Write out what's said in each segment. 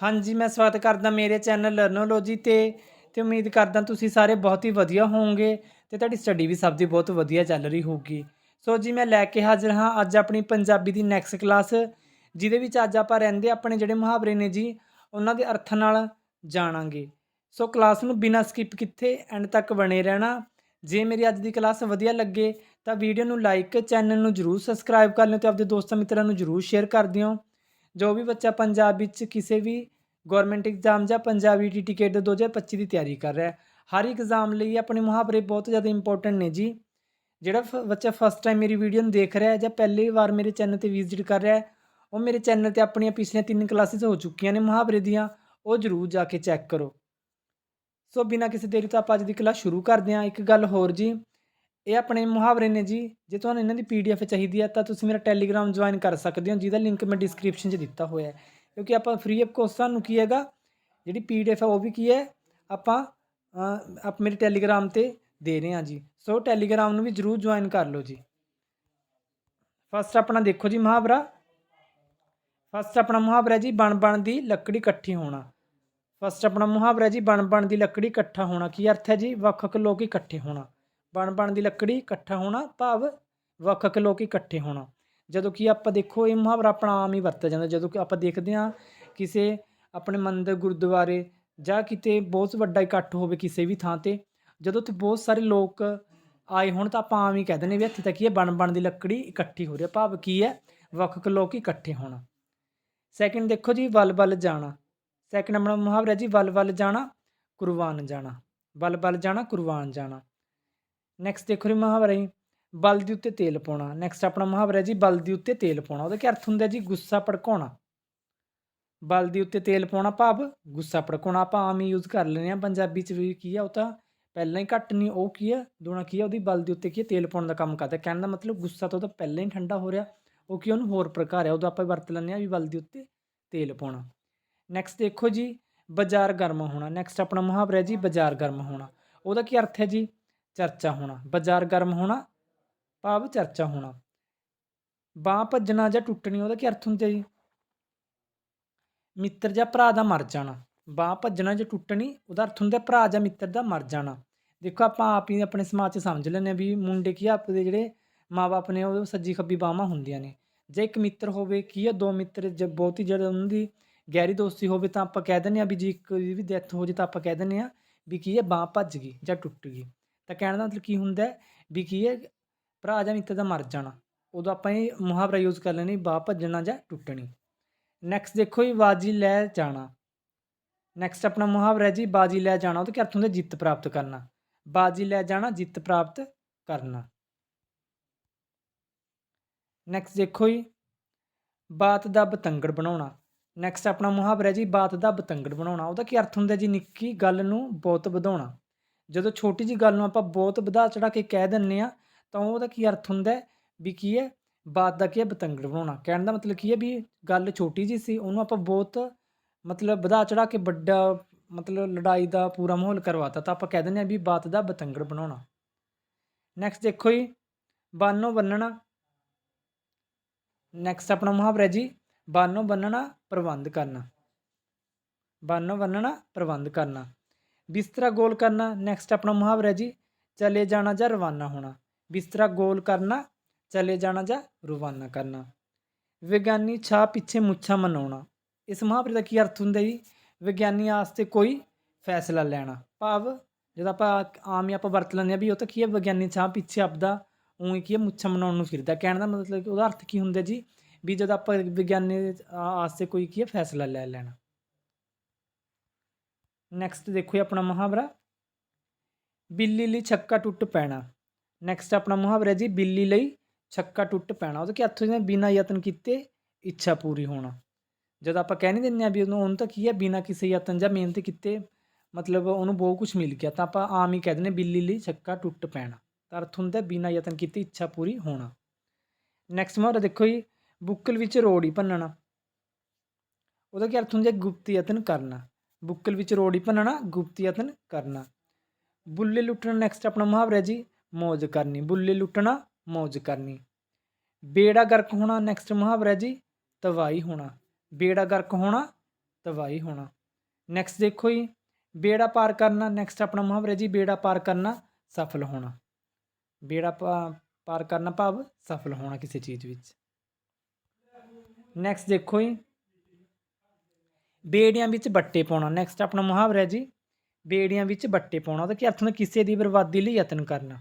ਹਾਂਜੀ, ਮੈਂ ਸਵਾਗਤ ਕਰਦਾ ਮੇਰੇ ਚੈਨਲ ਲਰਨੋਲੋਜੀ ਤੇ ਤੇ ਉਮੀਦ ਕਰਦਾ ਤੁਸੀਂ ਸਾਰੇ ਬਹੁਤ ਹੀ ਵਧੀਆ ਹੋਵੋਗੇ ਤੇ ਤੁਹਾਡੀ ਸਟੱਡੀ ਵੀ ਸਭ ਦੀ ਬਹੁਤ ਵਧੀਆ ਚੱਲ ਰਹੀ ਹੋਊਗੀ। ਸੋ ਜੀ, ਮੈਂ ਲੈ ਕੇ ਹਾਜ਼ਰ ਹਾਂ ਅੱਜ ਆਪਣੀ ਪੰਜਾਬੀ ਦੀ ਨੈਕਸਟ ਕਲਾਸ ਜਿਹਦੇ ਵਿੱਚ ਅੱਜ ਆਪਾਂ ਰਹਿੰਦੇ ਆਪਣੇ ਜਿਹੜੇ ਮੁਹਾਵਰੇ ਨੇ ਜੀ, ਉਹਨਾਂ ਦੇ ਅਰਥਾਂ ਨਾਲ ਜਾਣਾਂਗੇ। ਸੋ ਕਲਾਸ ਨੂੰ ਬਿਨਾਂ ਸਕਿਪ ਕਿੱਥੇ ਐਂਡ ਤੱਕ ਬਣੇ ਰਹਿਣਾ। ਜੇ ਮੇਰੀ ਅੱਜ ਦੀ ਕਲਾਸ ਵਧੀਆ ਲੱਗੇ ਤਾਂ ਵੀਡੀਓ ਨੂੰ ਲਾਈਕ ਚੈਨਲ ਨੂੰ ਜਰੂਰ ਸਬਸਕ੍ਰਾਈਬ ਕਰ ਲਿਓ ਤੇ ਆਪਣੇ ਦੋਸਤਾਂ ਮਿੱਤਰਾਂ ਨੂੰ ਜਰੂਰ ਸ਼ੇਅਰ ਕਰ ਦਿਓ। ਜੋ ਵੀ ਬੱਚਾ ਪੰਜਾਬ ਵਿੱਚ ਕਿਸੇ ਵੀ ਗਵਰਨਮੈਂਟ ਐਗਜ਼ਾਮ ਜਾਂ ਪੰਜਾਬੀ ਟੀ ਟਿਕਟ 2025 ਦੀ ਤਿਆਰੀ ਕਰ ਰਿਹਾ ਹੈ, ਹਰ ਇੱਕ ਐਗਜ਼ਾਮ ਲਈ ਆਪਣੇ ਮੁਹਾਵਰੇ ਬਹੁਤ ਜ਼ਿਆਦਾ ਇੰਪੋਰਟੈਂਟ ਨੇ ਜੀ। ਜਿਹੜਾ ਫ- ਬੱਚਾ ਫਸਟ ਟਾਈਮ ਮੇਰੀ ਵੀਡੀਓ ਨੂੰ ਦੇਖ ਰਿਹਾ ਹੈ ਜਾਂ ਪਹਿਲੀ ਵਾਰ ਮੇਰੇ ਚੈਨਲ ਤੇ ਵਿਜ਼ਿਟ ਕਰ ਰਿਹਾ ਹੈ, ਉਹ ਮੇਰੇ ਚੈਨਲ ਤੇ ਆਪਣੀਆਂ ਪਿਛਲੀਆਂ ਤਿੰਨ ਕਲਾਸਿਸ ਹੋ ਚੁੱਕੀਆਂ ਨੇ ਮੁਹਾਵਰੇ ਦੀਆਂ, ਉਹ ਜ਼ਰੂਰ ਜਾ ਕੇ ਚੈੱਕ ਕਰੋ। ਸੋ ਬਿਨਾਂ ਕਿਸੇ ਦੇਰੀ ਤੋਂ ਆਪਾਂ ਅੱਜ ਦੀ ਕਲਾਸ ਸ਼ੁਰੂ ਕਰਦੇ ਹਾਂ। ਇੱਕ ਗੱਲ ਹੋਰ ਜੀ ਇਹ ਆਪਣੇ ਮੁਹਾਵਰੇ ਨੇ ਜੀ। ਜੇ ਤੁਹਾਨੂੰ ਇਹਨਾਂ ਦੀ ਪੀਡੀਐਫ ਚਾਹੀਦੀ ਹੈ ਤਾਂ ਤੁਸੀਂ ਮੇਰਾ ਟੈਲੀਗ੍ਰਾਮ ਜੁਆਇਨ ਕਰ ਸਕਦੇ ਹੋ, ਜਿਹਦਾ ਲਿੰਕ ਮੈਂ ਡਿਸਕ੍ਰਿਪਸ਼ਨ 'ਚ ਦਿੱਤਾ ਹੋਇਆ ਹੈ। ਕਿਉਂਕਿ ਆਪਾਂ ਫ੍ਰੀ ਆਫ ਕੋਸਟ ਸਾਨੂੰ ਕੀ ਹੈਗਾ, ਜਿਹੜੀ ਪੀਡੀਐਫ ਹੈ ਉਹ ਵੀ ਕੀ ਹੈ, ਆਪਾਂ ਆਪ ਮੇਰੇ ਟੈਲੀਗ੍ਰਾਮ ਤੇ ਦੇ ਰਹੇ ਹਾਂ ਜੀ। ਸੋ ਟੈਲੀਗ੍ਰਾਮ ਨੂੰ ਵੀ ਜਰੂਰ ਜੁਆਇਨ ਕਰ ਲਓ ਜੀ। ਫਸਟ ਆਪਣਾ ਦੇਖੋ ਜੀ ਮੁਹਾਵਰਾ। ਫਸਟ ਆਪਣਾ ਮੁਹਾਵਰਾ ਜੀ, ਬਣ ਬਣ ਦੀ ਲੱਕੜੀ ਇਕੱਠੀ ਹੋਣਾ। ਫਸਟ ਆਪਣਾ ਮੁਹਾਵਰਾ ਜੀ, ਬਣ ਬਣ ਦੀ ਲੱਕੜੀ ਇਕੱਠਾ ਹੋਣਾ। ਕੀ ਅਰਥ ਹੈ ਜੀ? ਵੱਖ ਵੱਖ ਲੋਕ ਇਕੱਠੇ ਹੋਣਾ। ਬਣ ਬਣ ਦੀ ਲੱਕੜੀ ਇਕੱਠਾ ਹੋਣਾ, ਭਾਵ ਵੱਖ ਵੱਖ ਲੋਕ ਇਕੱਠੇ ਹੋਣਾ। ਜਦੋਂ ਕਿ ਆਪਾਂ ਦੇਖੋ, ਇਹ ਮੁਹਾਵਰਾ ਆਪਣਾ ਆਮ ਹੀ ਵਰਤਿਆ ਜਾਂਦਾ। ਜਦੋਂ ਕਿ ਆਪਾਂ ਦੇਖਦੇ ਹਾਂ ਕਿਸੇ ਆਪਣੇ ਮੰਦਰ, ਗੁਰਦੁਆਰੇ ਜਾਂ ਕਿਤੇ ਬਹੁਤ ਵੱਡਾ ਇਕੱਠ ਹੋਵੇ ਕਿਸੇ ਵੀ ਥਾਂ ਤੇ, ਜਦੋਂ ਉੱਥੇ ਬਹੁਤ ਸਾਰੇ ਲੋਕ ਆਏ ਹੋਣ ਤਾਂ ਆਪਾਂ ਆਮ ਹੀ ਕਹਿ ਦਿੰਦੇ ਵੀ ਇੱਥੇ ਤੱਕ ਕੀ ਹੈ ਬਣ ਬਣ ਦੀ ਲੱਕੜੀ ਇਕੱਠੀ ਹੋ ਰਹੀ ਹੈ। ਭਾਵ ਕੀ ਹੈ? ਵੱਖ ਵੱਖ ਲੋਕ ਇਕੱਠੇ ਹੋਣਾ। ਸੈਕਿੰਡ ਦੇਖੋ ਜੀ, ਵੱਲ ਵੱਲ ਜਾਣਾ। ਸੈਕਿੰਡ ਆਪਣਾ ਮੁਹਾਵਰਾ ਜੀ, ਵੱਲ ਵੱਲ ਜਾਣਾ, ਕੁਰਬਾਨ ਜਾਣਾ। ਵੱਲ ਵੱਲ ਜਾਣਾ, ਕੁਰਬਾਨ ਜਾਣਾ। ਨੈਕਸਟ ਦੇਖੋ ਜੀ ਮੁਹਾਵਰਾ ਜੀ, ਬਲ ਦੇ ਉੱਤੇ ਤੇਲ ਪਾਉਣਾ। ਨੈਕਸਟ ਆਪਣਾ ਮੁਹਾਵਰਾ ਜੀ, ਬਲ ਦੇ ਉੱਤੇ ਤੇਲ ਪਾਉਣਾ। ਉਹਦਾ ਕੀ ਅਰਥ ਹੁੰਦਾ ਜੀ? ਗੁੱਸਾ ਭੜਕਾਉਣਾ। ਬਲ ਦੇ ਉੱਤੇ ਤੇਲ ਪਾਉਣਾ ਭਾਵ ਗੁੱਸਾ ਭੜਕਾਉਣਾ। ਆਪਾਂ ਆਮ ਹੀ ਯੂਜ਼ ਕਰ ਲੈਂਦੇ ਆ ਪੰਜਾਬੀ ਚ ਵੀ ਕੀ ਆ, ਉਹ ਤਾਂ ਪਹਿਲਾਂ ਹੀ ਘੱਟ ਨਹੀਂ ਉਹ ਕੀ ਆ? ਦੋਣਾ ਕੀ ਆ? ਉਹਦੀ ਬਲ ਦੇ ਉੱਤੇ ਕੀ ਆ? ਤੇਲ ਪਾਉਣ ਦਾ ਕੰਮ ਕਰਦਾ। ਕਹਿਣ ਦਾ ਮਤਲਬ ਗੁੱਸਾ ਤਾਂ ਉਹਦਾ ਪਹਿਲਾਂ ਹੀ ਠੰਡਾ ਹੋ ਰਿਹਾ। ਉਹ ਕੀ ਉਹਨੂੰ ਹੋਰ ਪ੍ਰਕਾਰ ਆ। ਉਹਦਾ ਆਪਾਂ ਵਰਤ ਲੈਂਦੇ ਆ ਵੀ ਬਲ ਦੇ ਉੱਤੇ ਤੇਲ ਪਾਉਣਾ। ਨੈਕਸਟ ਦੇਖੋ ਜੀ, ਬਾਜ਼ਾਰ ਗਰਮ ਹੋਣਾ। ਨੈਕਸਟ ਆਪਣਾ ਮੁਹਾਵਰਾ ਜੀ, ਬਾਜ਼ਾਰ ਗਰਮ ਹੋਣਾ। ਉਹਦਾ ਕੀ ਅਰਥ ਹੈ ਜੀ? ਚਰਚਾ ਹੋਣਾ ਬਾਜ਼ਾਰ ਗਰਮ ਹੋਣਾ ਭਾਵ ਚਰਚਾ ਹੋਣਾ। ਬਾਹ ਭੱਜਣਾ ਜਾਂ ਟੁੱਟਣੀ ਉਹਦਾ ਕੀ ਅਰਥ ਹੁੰਦਾ ਜੀ? ਮਿੱਤਰ ਜਾਂ ਭਰਾ ਦਾ ਮਰ ਜਾਣਾ। ਬਾਹ ਭੱਜਣਾ ਜਾਂ ਟੁੱਟਣੀ ਉਹਦਾ ਅਰਥ ਹੁੰਦਾ ਭਰਾ ਜਾਂ ਮਿੱਤਰ ਦਾ ਮਰ ਜਾਣਾ। ਦੇਖੋ ਆਪਾਂ ਆਪ ਹੀ ਆਪਣੇ ਸਮਾਜ 'ਚ ਸਮਝ ਲੈਂਦੇ ਹਾਂ ਵੀ ਮੁੰਡੇ ਕੀ ਆ, ਆਪਦੇ ਜਿਹੜੇ ਮਾਪੇ ਨੇ ਉਹ ਸੱਜੀ ਖੱਬੀ ਬਾਹਾਂ ਹੁੰਦੀਆਂ ਨੇ। ਜੇ ਇੱਕ ਮਿੱਤਰ ਹੋਵੇ ਕੀ ਆ ਦੋ ਮਿੱਤਰ ਜੇ ਬਹੁਤ ਹੀ ਜਿਹੜੇ ਉਹਨਾਂ ਦੀ ਗਹਿਰੀ ਦੋਸਤੀ ਹੋਵੇ ਤਾਂ ਆਪਾਂ ਕਹਿ ਦਿੰਦੇ ਆ ਵੀ ਜੇ ਇੱਕ ਵੀ ਡੈਥ ਹੋ ਜੇ ਤਾਂ ਆਪਾਂ ਕਹਿ ਦਿੰਦੇ ਆ ਵੀ ਕੀ ਹੈ ਬਾਹ ਭੱਜ ਗਈ ਜਾਂ ਟੁੱਟ ਗਈ। ਤਾਂ ਕਹਿਣ ਦਾ ਮਤਲਬ ਕੀ ਹੁੰਦਾ ਵੀ ਕੀ ਹੈ, ਭਰਾ ਜਾਂ ਮਿੱਤਰ ਦਾ ਮਰ ਜਾਣਾ, ਉਦੋਂ ਆਪਾਂ ਇਹ ਮੁਹਾਵਰਾ ਯੂਜ਼ ਕਰ ਲੈਣੀ ਬਾਹ ਭੱਜਣਾ ਜਾਂ ਟੁੱਟਣੀ। ਨੈਕਸਟ ਦੇਖੋ ਜੀ, ਬਾਜੀ ਲੈ ਜਾਣਾ। ਨੈਕਸਟ ਆਪਣਾ ਮੁਹਾਵਰਾ ਹੈ ਜੀ, ਬਾਜੀ ਲੈ ਜਾਣਾ, ਉਹਦਾ ਕੀ ਅਰਥ ਹੁੰਦਾ ਜਿੱਤ ਪ੍ਰਾਪਤ ਕਰਨਾ। ਬਾਜੀ ਲੈ ਜਾਣਾ, ਜਿੱਤ ਪ੍ਰਾਪਤ ਕਰਨਾ। ਨੈਕਸਟ ਦੇਖੋ ਜੀ, ਬਾਤ ਦਾ ਬਤੰਗੜ ਬਣਾਉਣਾ। ਨੈਕਸਟ ਆਪਣਾ ਮੁਹਾਵਰਾ ਹੈ ਜੀ, ਬਾਤ ਦਾ ਬਤੰਗੜ ਬਣਾਉਣਾ। ਉਹਦਾ ਕੀ ਅਰਥ ਹੁੰਦਾ ਜੀ? ਨਿੱਕੀ ਗੱਲ ਨੂੰ ਬਹੁਤ ਵਧਾਉਣਾ। ਜਦੋਂ ਛੋਟੀ ਜੀ ਗੱਲ ਨੂੰ ਆਪਾਂ ਬਹੁਤ ਵਧਾ ਚੜਾ ਕੇ ਕਹਿ ਦਿੰਨੇ ਆ ਤਾਂ ਉਹਦਾ ਕੀ ਅਰਥ ਹੁੰਦਾ ਵੀ ਕੀ ਹੈ? ਬਾਤ ਦਾ ਕੀ ਹੈ? ਬਤੰਗੜ ਬਣਾਉਣਾ। ਕਹਿਣ ਦਾ ਮਤਲਬ ਕੀ ਹੈ? ਵੀ ਗੱਲ ਛੋਟੀ ਜੀ ਸੀ, ਉਹਨੂੰ ਆਪਾਂ ਬਹੁਤ ਮਤਲਬ ਵਧਾ ਚੜਾ ਕੇ ਵੱਡਾ ਮਤਲਬ ਲੜਾਈ ਦਾ ਪੂਰਾ ਮਾਹੌਲ ਕਰਵਾਤਾ, ਤਾਂ ਆਪਾਂ ਕਹਿ ਦਿੰਦੇ ਆ ਵੀ ਬਾਤ ਦਾ ਬਤੰਗੜ ਬਣਾਉਣਾ। ਨੈਕਸਟ ਦੇਖੋ ਜੀ, ਬਾਨੋ ਬੰਨਣਾ। ਨੈਕਸਟ ਆਪਣਾ ਮੁਹਾਵਰਾ ਜੀ, ਬਾਨੋ ਬੰਨਣਾ ਪ੍ਰਬੰਧ ਕਰਨਾ। ਬਾਨੋ ਬੰਨਣਾ ਪ੍ਰਬੰਧ ਕਰਨਾ। ਬਿਸਤਰਾ ਗੋਲ ਕਰਨਾ ਨੈਕਸਟ ਆਪਣਾ ਮੁਹਾਵਰਾ ਹੈ ਜੀ, ਚਲੇ ਜਾਣਾ ਜਾਂ ਰਵਾਨਾ ਹੋਣਾ। ਬਿਸਤਰਾ ਗੋਲ ਕਰਨਾ, ਚਲੇ ਜਾਣਾ ਜਾਂ ਰਵਾਨਾ ਕਰਨਾ। ਵਿਗਿਆਨੀ ਛਾਹ ਪਿੱਛੇ ਮੁੱਛਾਂ ਮਨਾਉਣਾ। ਇਸ ਮੁਹਾਵਰੇ ਦਾ ਕੀ ਅਰਥ ਹੁੰਦਾ ਜੀ? ਵਿਗਿਆਨੀ ਵਾਸਤੇ ਕੋਈ ਫੈਸਲਾ ਲੈਣਾ। ਭਾਵ, ਜਦੋਂ ਆਪਾਂ ਆਮ ਹੀ ਆਪਾਂ ਵਰਤ ਲੈਂਦੇ ਆ ਵੀ ਉਹ ਤਾਂ ਕੀ ਹੈ, ਵਿਗਿਆਨੀ ਛਾਹ ਪਿੱਛੇ ਆਪਦਾ ਉਹੀ ਕੀ ਹੈ, ਮੁੱਛਾਂ ਮਨਾਉਣ ਨੂੰ ਫਿਰਦਾ। ਕਹਿਣ ਦਾ ਮਤਲਬ ਕਿ ਉਹਦਾ ਅਰਥ ਕੀ ਹੁੰਦਾ ਜੀ? ਵੀ ਜਦੋਂ ਆਪਾਂ ਵਿਗਿਆਨੀ ਵਾਸਤੇ ਕੋਈ ਕੀ ਹੈ, ਫੈਸਲਾ ਲੈ ਲੈਣਾ। ਨੈਕਸਟ ਦੇਖੋ ਜੀ ਆਪਣਾ ਮੁਹਾਵਰਾ। ਬਿੱਲੀ ਲਈ ਛੱਕਾ ਟੁੱਟ ਪੈਣਾ। ਨੈਕਸਟ ਆਪਣਾ ਮੁਹਾਵਰਾ ਜੀ, ਬਿੱਲੀ ਲਈ ਛੱਕਾ ਟੁੱਟ ਪੈਣਾ। ਉਹਦਾ ਕੀ ਅਰਥ ਹੁੰਦਾ ਬਿਨਾਂ ਯਤਨ ਕੀਤੇ ਇੱਛਾ ਪੂਰੀ ਹੋਣਾ। ਜਦੋਂ ਆਪਾਂ ਕਹਿ ਨਹੀਂ ਦਿੰਦੇ ਆ ਵੀ ਉਹਨੂੰ ਉਹਨੂੰ ਤਾਂ ਕੀ ਹੈ? ਬਿਨਾਂ ਕਿਸੇ ਯਤਨ ਜਾਂ ਮਿਹਨਤ ਕੀਤੇ ਮਤਲਬ ਉਹਨੂੰ ਬਹੁਤ ਕੁਝ ਮਿਲ ਗਿਆ। ਤਾਂ ਆਪਾਂ ਆਮ ਹੀ ਕਹਿ ਦਿੰਦੇ ਬਿੱਲੀ ਲਈ ਛੱਕਾ ਟੁੱਟ ਪੈਣਾ। ਤਾਂ ਅਰਥ ਹੁੰਦਾ ਬਿਨਾਂ ਯਤਨ ਕੀਤੇ ਇੱਛਾ ਪੂਰੀ ਹੋਣਾ। ਨੈਕਸਟ ਮੁਹਾਵਰਾ ਦੇਖੋ ਜੀ, ਬੁੱਕਲ ਵਿੱਚ ਰੋੜੀ ਭੰਨਣਾ ਉਹਦਾ ਕੀ ਅਰਥ ਹੁੰਦਾ ਗੁਪਤ ਯਤਨ ਕਰਨਾ। ਬੁੱਕਲ ਵਿੱਚ ਰੋੜੀ ਭੰਨਣਾ, ਗੁਪਤ ਯਤਨ ਕਰਨਾ। ਬੁੱਲੇ ਲੁੱਟਣਾ ਨੈਕਸਟ ਆਪਣਾ ਮੁਹਾਵਰਾ ਹੈ ਜੀ, ਮੌਜ਼ ਕਰਨੀ। ਬੁੱਲੇ ਲੁੱਟਣਾ, ਮੌਜ ਕਰਨੀ। ਬੇੜਾ ਗਰਕ ਹੋਣਾ ਨੈਕਸਟ ਮੁਹਾਵਰਾ ਹੈ ਜੀ ਤਵਾਈ ਹੋਣਾ। ਬੇੜਾ ਗਰਕ ਹੋਣਾ, ਤਬਾਹੀ ਹੋਣਾ। ਨੈਕਸਟ ਦੇਖੋ ਜੀ, ਬੇੜਾ ਪਾਰ ਕਰਨਾ ਨੈਕਸਟ ਆਪਣਾ ਮੁਹਾਵਰਾ ਜੀ, ਬੇੜਾ ਪਾਰ ਕਰਨਾ, ਸਫਲ ਹੋਣਾ। ਬੇੜਾ ਪਾ- ਪਾਰ ਕਰਨਾ ਭਾਵ ਸਫਲ ਹੋਣਾ ਕਿਸੇ ਚੀਜ਼ ਵਿੱਚ। ਨੈਕਸਟ ਦੇਖੋ ਜੀ ਬੇੜਿਆਂ ਵਿੱਚ ਬੱਟੇ ਪਾਉਣਾ। ਨੈਕਸਟ ਆਪਣਾ ਮੁਹਾਵਰਾ ਜੀ। ਬੇੜਿਆਂ ਵਿੱਚ ਬੱਟੇ ਪਾਉਣਾ। ਉਹਦਾ ਕੀ ਅਰਥ ਹੁੰਦਾ? ਕਿਸੇ ਦੀ ਬਰਬਾਦੀ ਲਈ ਯਤਨ ਕਰਨਾ।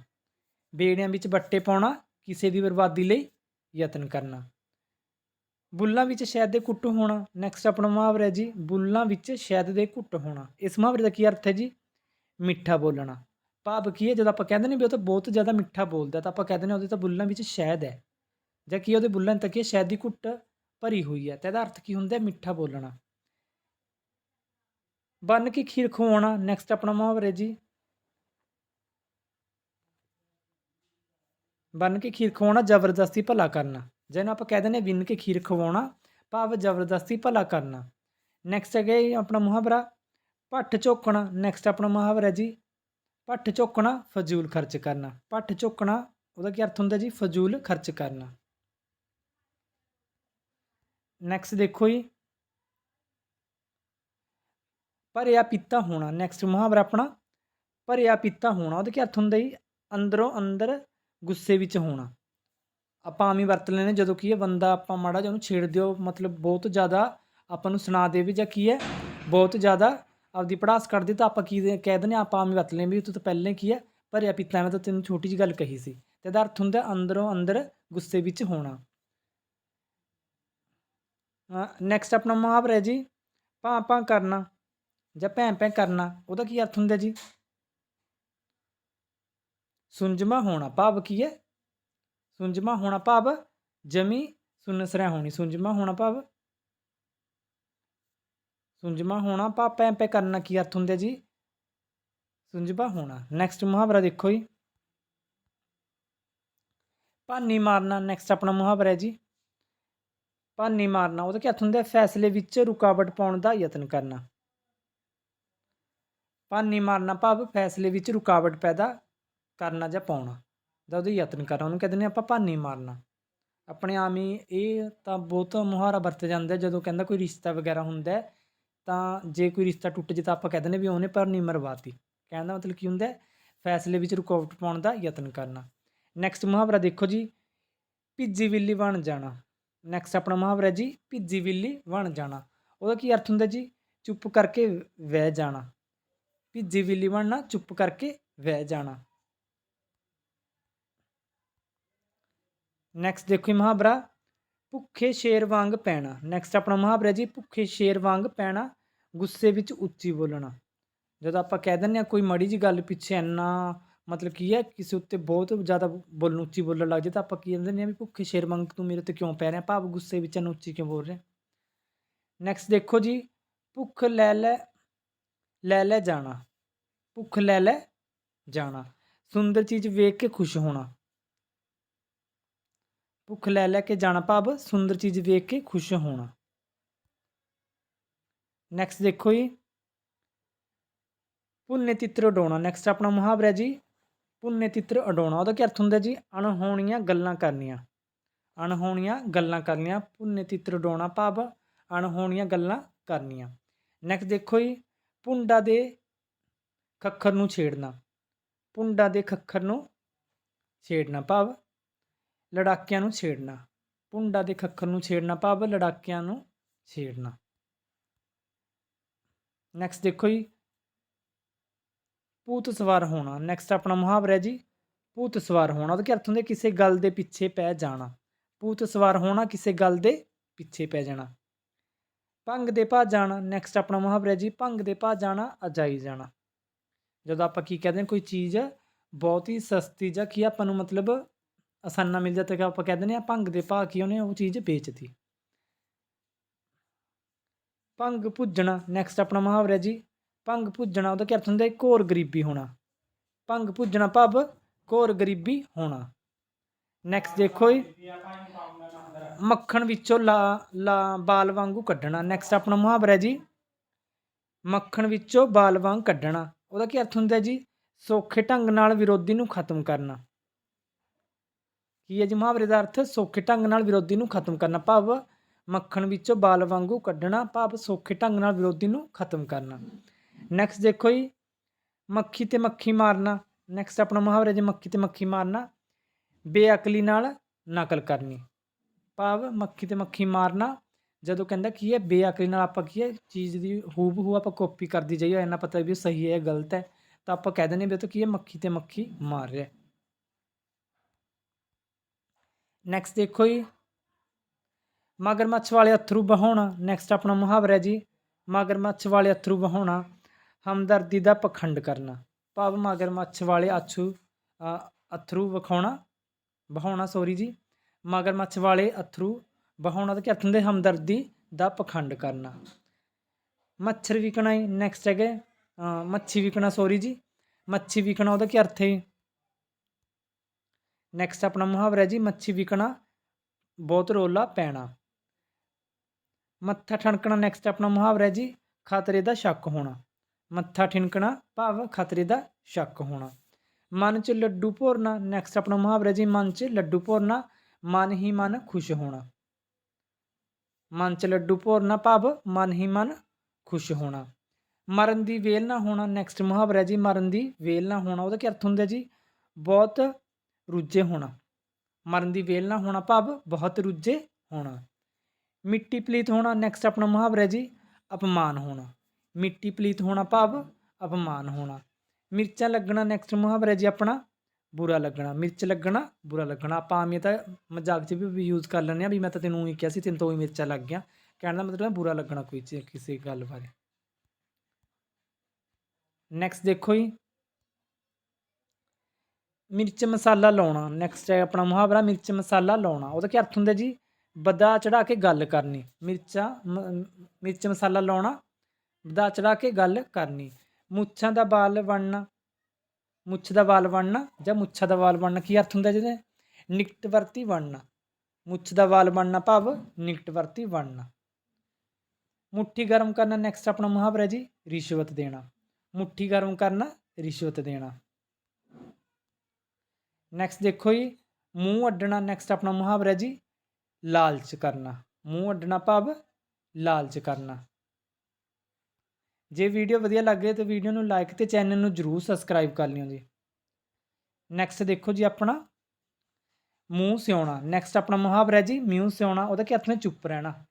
ਬੇੜਿਆਂ ਵਿੱਚ ਬੱਟੇ ਪਾਉਣਾ, ਕਿਸੇ ਦੀ ਬਰਬਾਦੀ ਲਈ ਯਤਨ ਕਰਨਾ। ਬੁੱਲਾਂ ਵਿੱਚ ਸ਼ਹਿਦ ਦੇ ਕੁੱਟ ਹੋਣਾ। ਨੈਕਸਟ ਆਪਣਾ ਮੁਹਾਵਰਾ ਹੈ ਜੀ। ਬੁੱਲਾਂ ਵਿੱਚ ਸ਼ਹਿਦ ਦੇ ਕੁੱਟ ਹੋਣਾ। ਇਸ ਮੁਹਾਵਰੇ ਦਾ ਕੀ ਅਰਥ ਹੈ ਜੀ? ਮਿੱਠਾ ਬੋਲਣਾ। ਭਾਵ ਕੀ ਹੈ? ਜਦੋਂ ਆਪਾਂ ਕਹਿੰਦੇ ਨੇ ਵੀ ਉਹ ਤਾਂ ਬਹੁਤ ਜ਼ਿਆਦਾ ਮਿੱਠਾ ਬੋਲਦਾ ਤਾਂ ਆਪਾਂ ਕਹਿੰਦੇ ਨੇ ਉਹਦੇ ਤਾਂ ਬੁੱਲਾਂ ਵਿੱਚ ਸ਼ਹਿਦ ਹੈ। ਜਾਂ ਕੀ ਉਹਦੇ ਬੁੱਲਾਂ ਤੱਕ ਕੀ ਸ਼ਹਿਦ ਦੀ ਕੁੱਟ ਭਰੀ ਹੋਈ ਹੈ। ਤਾਂ ਇਹਦਾ ਅਰਥ ਕੀ ਹੁੰਦਾ ਮਿੱਠਾ ਬੋਲਣਾ। ਬੰਨ ਕੇ ਖੀਰ ਖਵਾਉਣਾ। ਨੈਕਸਟ ਆਪਣਾ ਮੁਹਾਵਰਾ ਹੈ ਜੀ। ਬੰਨ ਕੇ ਖੀਰ ਖਵਾਉਣਾ, ਜ਼ਬਰਦਸਤੀ ਭਲਾ ਕਰਨਾ। ਜਿਹਨੂੰ ਆਪਾਂ ਕਹਿ ਦਿੰਦੇ ਵਿੰਨ ਕੇ ਖੀਰ ਖਵਾਉਣਾ, ਭਾਵ ਜ਼ਬਰਦਸਤੀ ਭਲਾ ਕਰਨਾ। ਨੈਕਸਟ ਹੈਗਾ ਆਪਣਾ ਮੁਹਾਵਰਾ, ਪੱਠ ਝੋਕਣਾ ਨੈਕਸਟ ਆਪਣਾ ਮੁਹਾਵਰਾ ਜੀ, ਪੱਠ ਝੋਕਣਾ ਫਜ਼ੂਲ ਖਰਚ ਕਰਨਾ। ਪੱਠ ਝੋਕਣਾ ਉਹਦਾ ਕੀ ਅਰਥ ਹੁੰਦਾ ਜੀ? ਫਜ਼ੂਲ ਖਰਚ ਕਰਨਾ। ਨੈਕਸਟ ਦੇਖੋ ਜੀ। ਭਰਿਆ ਪੀਤਾ ਹੋਣਾ ਨੈਕਸਟ ਮੁਹਾਵਰਾ ਆਪਣਾ ਭਰਿਆ ਪੀਤਾ ਹੋਣਾ ਉਹਦੇ ਕੀ ਅਰਥ ਹੁੰਦਾ ਜੀ? ਅੰਦਰੋਂ ਅੰਦਰ ਗੁੱਸੇ ਵਿੱਚ ਹੋਣਾ। ਆਪਾਂ ਆਮ ਹੀ ਵਰਤ ਲੈਂਦੇ ਜਦੋਂ ਕੀ ਹੈ ਬੰਦਾ ਆਪਾਂ ਮਾੜਾ ਜਿਹਾ ਉਹਨੂੰ ਛੇੜ ਦਿਓ ਮਤਲਬ ਬਹੁਤ ਜ਼ਿਆਦਾ ਆਪਾਂ ਨੂੰ ਸੁਣਾ ਦੇਵੇ ਜਾਂ ਕੀ ਹੈ ਬਹੁਤ ਜ਼ਿਆਦਾ ਆਪਦੀ ਪੜਾਸ ਕੱਢਦੇ ਤਾਂ ਆਪਾਂ ਕੀ ਕਹਿ ਦਿੰਦੇ ਹਾਂ, ਆਪਾਂ ਆਮ ਹੀ ਵਰਤ ਲੈਂਦੇ ਵੀ ਤੂੰ ਤਾਂ ਪਹਿਲਾਂ ਕੀ ਹੈ ਭਰਿਆ ਪੀਤਾ ਮੈਂ ਤਾਂ ਤੈਨੂੰ ਛੋਟੀ ਜਿਹੀ ਗੱਲ ਕਹੀ ਸੀ। ਤੇ ਇਹਦਾ ਅਰਥ ਹੁੰਦਾ ਅੰਦਰੋਂ ਅੰਦਰ ਗੁੱਸੇ ਵਿੱਚ ਹੋਣਾ। ਨੈਕਸਟ ਆਪਣਾ ਮੁਹਾਵਰਾ ਹੈ ਜੀ ਭਾਂ ਭਾਂ ਕਰਨਾ। ਜਾਂ ਭੈਂ ਭੈਂ ਕਰਨਾ, ਉਹਦਾ ਕੀ ਅਰਥ ਹੁੰਦਾ ਜੀ? ਸੁੰਜਮਾ ਹੋਣਾ ਭਾਵ ਕੀ ਹੈ? ਸੁੰਜਮਾ ਹੋਣਾ ਭਾਵ ਜਮੀ ਸੁਨਸਰਾ ਹੋਣੀ। ਸੁੰਜਮਾ ਹੋਣਾ ਭਾਵ? ਸੁੰਜਮਾ ਹੋਣਾ ਭਾਵ ਪੈ ਪੈ ਕਰਨਾ ਕੀ ਅਰਥ ਹੁੰਦਾ ਜੀ? ਸੁੰਜਮਾ ਹੋਣਾ। ਨੈਕਸਟ ਮੁਹਾਵਰਾ ਦੇਖੋ ਜੀ। ਭਾਨੀ ਮਾਰਨਾ ਨੈਕਸਟ ਆਪਣਾ ਮੁਹਾਵਰਾ ਹੈ ਜੀ। ਭਾਨੀ ਮਾਰਨਾ, ਉਹਦਾ ਕੀ ਅਰਥ ਹੁੰਦਾ? ਫੈਸਲੇ ਵਿੱਚ ਰੁਕਾਵਟ ਪਾਉਣ ਦਾ ਯਤਨ ਕਰਨਾ। ਭਾਨੀ ਮਾਰਨਾ ਭਾਵ ਫੈਸਲੇ ਵਿੱਚ ਰੁਕਾਵਟ ਪੈਦਾ ਕਰਨਾ ਜਾਂ ਪਾਉਣਾ। ਦਾ ਉਹਦੇ ਯਤਨ ਕਰਨਾ, ਉਹਨੂੰ ਕਹਿੰਦੇ ਨੇ ਆਪਾਂ ਭਾਨੀ ਮਾਰਨਾ। ਆਪਣੇ ਆਮ ਹੀ ਇਹ ਤਾਂ ਬਹੁਤ ਮੁਹਾਰਾ ਵਰਤ ਜਾਂਦਾ ਜਦੋਂ ਕਹਿੰਦਾ ਕੋਈ ਰਿਸ਼ਤਾ ਵਗੈਰਾ ਹੁੰਦਾ ਤਾਂ ਜੇ ਕੋਈ ਰਿਸ਼ਤਾ ਟੁੱਟ ਜੇ ਤਾਂ ਆਪਾਂ ਕਹਿੰਦੇ ਨੇ ਵੀ ਉਹਨੇ ਭਾਨੀ ਮਰਵਾਤੀ। ਕਹਿਣ ਦਾ ਮਤਲਬ ਕੀ ਹੁੰਦਾ ਫੈਸਲੇ ਵਿੱਚ ਰੁਕਾਵਟ ਪਾਉਣ ਦਾ ਯਤਨ ਕਰਨਾ। ਨੈਕਸਟ ਮੁਹਾਵਰਾ ਦੇਖੋ ਜੀ, ਭਿੱਜੀ ਬਿੱਲੀ ਬਣ ਜਾਣਾ। ਨੈਕਸਟ ਆਪਣਾ ਮੁਹਾਵਰਾ ਜੀ, ਭਿੱਜੀ ਬਿੱਲੀ ਬਣ ਜਾਣਾ। ਉਹਦਾ ਕੀ ਅਰਥ ਹੁੰਦਾ ਜੀ? ਚੁੱਪ ਕਰਕੇ ਵਹਿ ਜਾਣਾ। ਭਿੱਜੀ ਬਿੱਲੀ ਬਣਨਾ, ਚੁੱਪ ਕਰਕੇ ਵਹਿ ਜਾਣਾ। ਨੈਕਸਟ ਦੇਖੋ ਜੀ ਮੁਹਾਵਰਾ, ਭੁੱਖੇ ਸ਼ੇਰ ਵਾਂਗ ਪੈਣਾ। ਨੈਕਸਟ ਆਪਣਾ ਮੁਹਾਵਰਾ ਜੀ, ਭੁੱਖੇ ਸ਼ੇਰ ਵਾਂਗ ਪੈਣਾ, ਗੁੱਸੇ ਵਿੱਚ ਉੱਚੀ ਬੋਲਣਾ। ਜਦੋਂ ਆਪਾਂ ਕਹਿ ਦਿੰਦੇ ਆ ਕੋਈ ਮੜੀ ਜੀ ਗੱਲ ਪਿੱਛੇ ਇੰਨਾ, ਮਤਲਬ ਕੀ ਹੈ, ਕਿਸੇ ਉੱਤੇ ਬਹੁਤ ਜ਼ਿਆਦਾ ਬੋਲਣ, ਉੱਚੀ ਬੋਲਣ ਲੱਗ ਜੇ ਤਾਂ ਆਪਾਂ ਕੀ ਕਹਿੰਦੇ ਨੇ ਵੀ ਭੁੱਖੇ ਸ਼ੇਰ ਵਾਂਗ ਤੂੰ ਮੇਰੇ ਉੱਤੇ ਕਿਉਂ ਪੈ ਰਿਹਾ? ਭਾਵ ਗੁੱਸੇ ਵਿੱਚ ਇਹਨੂੰ ਉੱਚੀ ਕਿਉਂ ਬੋਲ ਰਿਹਾ? ਨੈਕਸਟ ਦੇਖੋ ਜੀ, ਭੁੱਖ ਲੈ ਲੈ ਲੈ ਲੈ ਜਾਣਾ। ਭੁੱਖ ਲੈ ਲੈ ਜਾਣਾ। ਸੁੰਦਰ ਚੀਜ਼ ਵੇਖ ਕੇ ਖੁਸ਼ ਹੋਣਾ। ਭੁੱਖ ਲੈ ਲੈ ਕੇ ਜਾਣਾ ਭਾਵ ਸੁੰਦਰ ਚੀਜ਼ ਵੇਖ ਕੇ ਖੁਸ਼ ਹੋਣਾ। ਨੈਕਸਟ ਦੇਖੋ ਜੀ। ਪੁੰਨੇ ਤਿੱਤਰ ਉਡਾਉਣਾ। ਨੈਕਸਟ ਆਪਣਾ ਮੁਹਾਵਰਾ ਹੈ ਜੀ। ਪੁੰਨੇ ਤਿੱਤਰ ਉਡਾਉਣਾ। ਉਹਦਾ ਕੀ ਅਰਥ ਹੁੰਦਾ ਜੀ? ਅਣਹੋਣੀਆਂ ਗੱਲਾਂ ਕਰਨੀਆਂ। ਅਣਹੋਣੀਆਂ ਗੱਲਾਂ ਕਰਨੀਆਂ। ਪੁੰਨੇ ਤਿੱਤਰ ਉਡਾਉਣਾ ਭਾਵ ਅਣਹੋਣੀਆਂ ਗੱਲਾਂ ਕਰਨੀਆਂ। ਨੈਕਸਟ ਦੇਖੋ ਜੀ। ਪੁੰਡਾ ਦੇ ਖੱਖਰ ਨੂੰ ਛੇੜਨਾ। ਪੁੰਡਾ ਦੇ ਖੱਖਰ ਨੂੰ ਛੇੜਨਾ ਭਾਵ ਲੜਾਕਿਆਂ ਨੂੰ ਛੇੜਨਾ। ਪੁੰਡਾ ਦੇ ਖੱਖਰ ਨੂੰ ਛੇੜਨਾ ਭਾਵ ਲੜਾਕਿਆਂ ਨੂੰ ਛੇੜਨਾ। ਨੈਕਸਟ ਦੇਖੋ ਜੀ। ਭੂਤ ਸਵਾਰ ਹੋਣਾ। ਨੈਕਸਟ ਆਪਣਾ ਮੁਹਾਵਰਾ ਹੈ ਜੀ। ਭੂਤ ਸਵਾਰ ਹੋਣਾ। ਉਹਦੇ ਕੀ ਅਰਥ ਹੁੰਦੇ? ਕਿਸੇ ਗੱਲ ਦੇ ਪਿੱਛੇ ਪੈ ਜਾਣਾ। ਭੂਤ ਸਵਾਰ ਹੋਣਾ, ਕਿਸੇ ਗੱਲ ਦੇ ਪਿੱਛੇ ਪੈ ਜਾਣਾ। ਭੰਗ ਦੇ ਭਾ ਜਾਣਾ ਨੈਕਸਟ ਆਪਣਾ ਮੁਹਾਵਰਾ ਹੈ ਜੀ, ਭੰਗ ਦੇ ਭਾ ਜਾਣਾ, ਅਜਾਈ ਜਾਣਾ। ਜਦੋਂ ਆਪਾਂ ਕੀ ਕਹਿੰਦੇ ਹਾਂ, ਕੋਈ ਚੀਜ਼ ਬਹੁਤ ਹੀ ਸਸਤੀ ਜਾਂ ਕੀ ਆਪਾਂ ਨੂੰ ਮਤਲਬ ਆਸਾਨਾ ਮਿਲ ਜਾਂਦਾ ਕਿ ਆਪਾਂ ਕਹਿੰਦੇ ਨੇ ਆ ਭੰਗ ਦੇ ਭਾਅ ਕੀ ਉਹਨੇ ਉਹ ਚੀਜ਼ ਵੇਚਤੀ। ਭੰਗ ਭੁੱਜਣਾ ਨੈਕਸਟ ਆਪਣਾ ਮੁਹਾਵਰਾ ਹੈ ਜੀ, ਭੰਗ ਭੁੱਜਣਾ ਉਹਦਾ ਕੀ ਅਰਥ ਹੁੰਦਾ ਹੈ, ਘੋਰ ਗਰੀਬੀ ਹੋਣਾ। ਭੰਗ ਭੁੱਜਣਾ ਭਾਵ ਘੋਰ ਗਰੀਬੀ ਹੋਣਾ। ਨੈਕਸਟ ਦੇਖੋ ਜੀ। ਮੱਖਣ ਵਿੱਚੋਂ ਲਾ ਲਾ, ਬਾਲ ਵਾਂਗੂ ਕੱਢਣਾ। ਨੈਕਸਟ ਆਪਣਾ ਮੁਹਾਵਰਾ ਜੀ। ਮੱਖਣ ਵਿੱਚੋਂ ਬਾਲ ਵਾਂਗ ਕੱਢਣਾ। ਉਹਦਾ ਕੀ ਅਰਥ ਹੁੰਦਾ ਜੀ? ਸੌਖੇ ਢੰਗ ਨਾਲ ਵਿਰੋਧੀ ਨੂੰ ਖਤਮ ਕਰਨਾ। ਕੀ ਹੈ ਜੀ ਮੁਹਾਵਰੇ ਦਾ ਅਰਥ? ਸੌਖੇ ਢੰਗ ਨਾਲ ਵਿਰੋਧੀ ਨੂੰ ਖਤਮ ਕਰਨਾ। ਭਾਵ ਮੱਖਣ ਵਿੱਚੋਂ ਬਾਲ ਵਾਂਗੂ ਕੱਢਣਾ, ਭਾਵ ਸੌਖੇ ਢੰਗ ਨਾਲ ਵਿਰੋਧੀ ਨੂੰ ਖਤਮ ਕਰਨਾ। ਨੈਕਸਟ ਦੇਖੋ ਜੀ। ਮੱਖੀ ਤੇ ਮੱਖੀ ਮਾਰਨਾ। ਨੈਕਸਟ ਆਪਣਾ ਮੁਹਾਵਰਾ ਜੀ, ਮੱਖੀ ਤੇ ਮੱਖੀ ਮਾਰਨਾ। ਬੇਅਕਲੀ ਨਾਲ ਨਕਲ ਕਰਨੀ। ਭਾਵ ਮੱਖੀ ਤੇ ਮੱਖੀ ਮਾਰਨਾ ਜਦੋਂ ਕਹਿੰਦਾ ਕੀ ਹੈ ਬੇਅਕਲੀ ਨਾਲ ਆਪਾਂ ਕੀ ਹੈ ਚੀਜ਼ ਦੀ ਹੂਬਹੂ ਆਪਾਂ ਕਾਪੀ ਕਰਦੀ ਜਾਈਏ ਇਹਨਾਂ ਪਤਾ ਵੀ ਇਹ ਸਹੀ ਹੈ ਗਲਤ ਹੈ ਤਾਂ ਆਪਾਂ ਕਹਿ ਦਿੰਦੇ ਵੀ ਤਾਂ ਕੀ ਹੈ ਮੱਖੀ ਤੇ ਮੱਖੀ ਮਾਰ ਰਿਹਾ ਨੈਕਸਟ ਦੇਖੋ ਜੀ। ਮਗਰਮੱਛ ਵਾਲੇ ਅਥਰੂ ਬਹਾਉਣਾ ਨੈਕਸਟ ਆਪਣਾ ਮੁਹਾਵਰਾ ਹੈ ਜੀ। ਮਗਰਮੱਛ ਵਾਲੇ ਅਥਰੂ ਬਹਾਉਣਾ ਹਮਦਰਦੀ ਦਾ ਪਖੰਡ ਕਰਨਾ। ਭਾਵ ਮਗਰਮੱਛ ਵਾਲੇ ਆਛੂ ਅ, ਅਥਰੂ ਵਿਖਾਉਣਾ ਬਹਾਉਣਾ ਸੋਰੀ ਜੀ। ਮਗਰਮੱਛ ਵਾਲੇ ਅਥਰੂ ਬਹਾਉਣਾ ਦਾ ਕੀ ਦੇ ਹਮਦਰਦੀ ਦਾ ਪਖੰਡ ਕਰਨਾ। ਮੱਛਰ ਵਿਕਣਾ ਹੀ ਨੈਕਸਟ ਹੈਗੇ। ਮੱਛੀ ਵਿਕਣਾ ਸੋਰੀ ਜੀ। ਮੱਛੀ ਵਿਕਣਾ ਉਹਦਾ ਕੀ ਅਰਥ ਹੈ? ਨੈਕਸਟ ਆਪਣਾ ਮੁਹਾਵਰਾ ਜੀ, ਮੱਛੀ ਵਿਕਣਾ ਬਹੁਤ ਰੋਲਾ ਪੈਣਾ। ਮੱਥਾ ਠਣਕਣਾ ਨੈਕਸਟ ਆਪਣਾ ਮੁਹਾਵਰਾ ਹੈ ਜੀ, ਖਤਰੇ ਦਾ ਸ਼ੱਕ ਹੋਣਾ। ਮੱਥਾ ਠਿਣਕਣਾ ਭਾਵ ਖਤਰੇ ਦਾ ਸ਼ੱਕ ਹੋਣਾ। ਮਨ 'ਚ ਲੱਡੂ ਭੋਰਨਾ ਨੈਕਸਟ ਆਪਣਾ ਮੁਹਾਵਰਾ ਜੀ, ਮਨ 'ਚ ਲੱਡੂ ਭੋਰਨਾ ਮਨ ਹੀ ਮਨ ਖੁਸ਼ ਹੋਣਾ। ਮਨ 'ਚ ਲੱਡੂ ਭੋਰਨਾ ਭਾਵ, ਮਨ ਹੀ ਮਨ ਖੁਸ਼ ਹੋਣਾ। ਮਰਨ ਦੀ ਵੇਲ ਨਾ ਹੋਣਾ ਨੈਕਸਟ ਮੁਹਾਵਰਾ ਜੀ, ਮਰਨ ਦੀ ਵੇਲ ਨਾ ਹੋਣਾ, ਉਹਦਾ ਕੀ ਅਰਥ ਹੁੰਦਾ ਜੀ? ਬਹੁਤ ਰੁੱਝੇ ਹੋਣਾ। ਮਰਨ ਦੀ ਵੇਲ ਨਾ ਹੋਣਾ ਭਾਵ, ਬਹੁਤ ਰੁੱਝੇ ਹੋਣਾ। ਮਿੱਟੀ ਪਲੀਤ ਹੋਣਾ ਨੈਕਸਟ ਆਪਣਾ ਮੁਹਾਵਰਾ ਜੀ, ਅਪਮਾਨ ਹੋਣਾ। ਮਿੱਟੀ ਪਲੀਤ ਹੋਣਾ ਭਾਵ, ਅਪਮਾਨ ਹੋਣਾ। ਮਿਰਚਾਂ ਲੱਗਣਾ ਨੈਕਸਟ ਮੁਹਾਵਰਾ ਜੀ ਆਪਣਾ ਬੁਰਾ ਲੱਗਣਾ, ਮਿਰਚ ਲੱਗਣਾ, ਬੁਰਾ ਲੱਗਣਾ। ਆਪਾਂ ਆਮ ਤਾਂ ਮਜ਼ਾਕ 'ਚ ਵੀ ਯੂਜ਼ ਕਰ ਲੈਂਦੇ ਆ ਵੀ ਮੈਂ ਤਾਂ ਤੈਨੂੰ ਹੀ ਕਿਹਾ ਸੀ, ਤੈਨੂੰ ਤੋਂ ਹੀ ਮਿਰਚਾਂ ਲੱਗ ਗਿਆ ਕਹਿਣ ਦਾ ਮਤਲਬ ਹੈ ਬੁਰਾ ਲੱਗਣਾ ਕੋਈ ਚੀਜ਼ ਕਿਸੇ ਗੱਲ ਬਾਰੇ। ਨੈਕਸਟ ਦੇਖੋ ਜੀ। ਮਿਰਚ ਮਸਾਲਾ ਲਾਉਣਾ। ਨੈਕਸਟ ਹੈ ਆਪਣਾ ਮੁਹਾਵਰਾ, ਮਿਰਚ ਮਸਾਲਾ ਲਾਉਣਾ। ਉਹਦਾ ਕੀ ਅਰਥ ਹੁੰਦਾ ਜੀ? ਬਦਾ ਚੜਾ ਕੇ ਗੱਲ ਕਰਨੀ। ਮਿਰਚਾਂ ਮ- ਮਿਰਚ ਮਸਾਲਾ ਲਾਉਣਾ, ਬਦਾ ਚੜਾ ਕੇ ਗੱਲ ਕਰਨੀ। ਮੁੱਛਾਂ ਦਾ ਬਾਲ ਬਣਨਾ ਮੁੱਛ ਦਾ ਵਾਲ ਬਣਨਾ ਜਾਂ ਮੁੱਛਾ ਦਾ ਵਾਲ ਬਣਨਾ ਕੀ ਅਰਥ ਹੁੰਦਾ ਜਿਹਦੇ? ਨਿਕਟਵਰਤੀ ਬਣਨਾ ਮੁੱਛ ਦਾ ਵਾਲ ਬਣਨਾ ਭਾਵ ਨਿਕਟਵਰਤੀ ਬਣਨਾ ਮੁੱਠੀ ਗਰਮ ਕਰਨਾ ਨੈਕਸਟ ਆਪਣਾ ਮੁਹਾਵਰਾ ਜੀ, ਰਿਸ਼ਵਤ ਦੇਣਾ। ਮੁੱਠੀ ਗਰਮ ਕਰਨਾ, ਰਿਸ਼ਵਤ ਦੇਣਾ। ਨੈਕਸਟ ਦੇਖੋ ਜੀ, ਮੂੰਹ ਅੱਡਣਾ ਨੈਕਸਟ ਆਪਣਾ ਮੁਹਾਵਰਾ ਜੀ, ਲਾਲਚ ਕਰਨਾ। ਮੂੰਹ ਅੱਡਣਾ ਭਾਵ ਲਾਲਚ ਕਰਨਾ। ਜੇ ਵੀਡੀਓ ਵਧੀਆ ਲੱਗੇ ਤਾਂ ਵੀਡੀਓ ਨੂੰ ਲਾਈਕ ਤੇ ਚੈਨਲ ਨੂੰ ਜਰੂਰ ਸਬਸਕ੍ਰਾਈਬ ਕਰ ਲਿਓ ਜੀ। ਨੈਕਸਟ ਦੇਖੋ ਜੀ ਆਪਣਾ ਮੂੰਹ ਸਿਉਣਾ। ਨੈਕਸਟ ਆਪਣਾ ਮੁਹਾਵਰਾ ਜੀ, ਮੂੰਹ ਸਿਉਣਾ, ਉਹਦਾ ਕੀ ਅਰਥ ਨੇ? ਚੁੱਪ ਰਹਿਣਾ।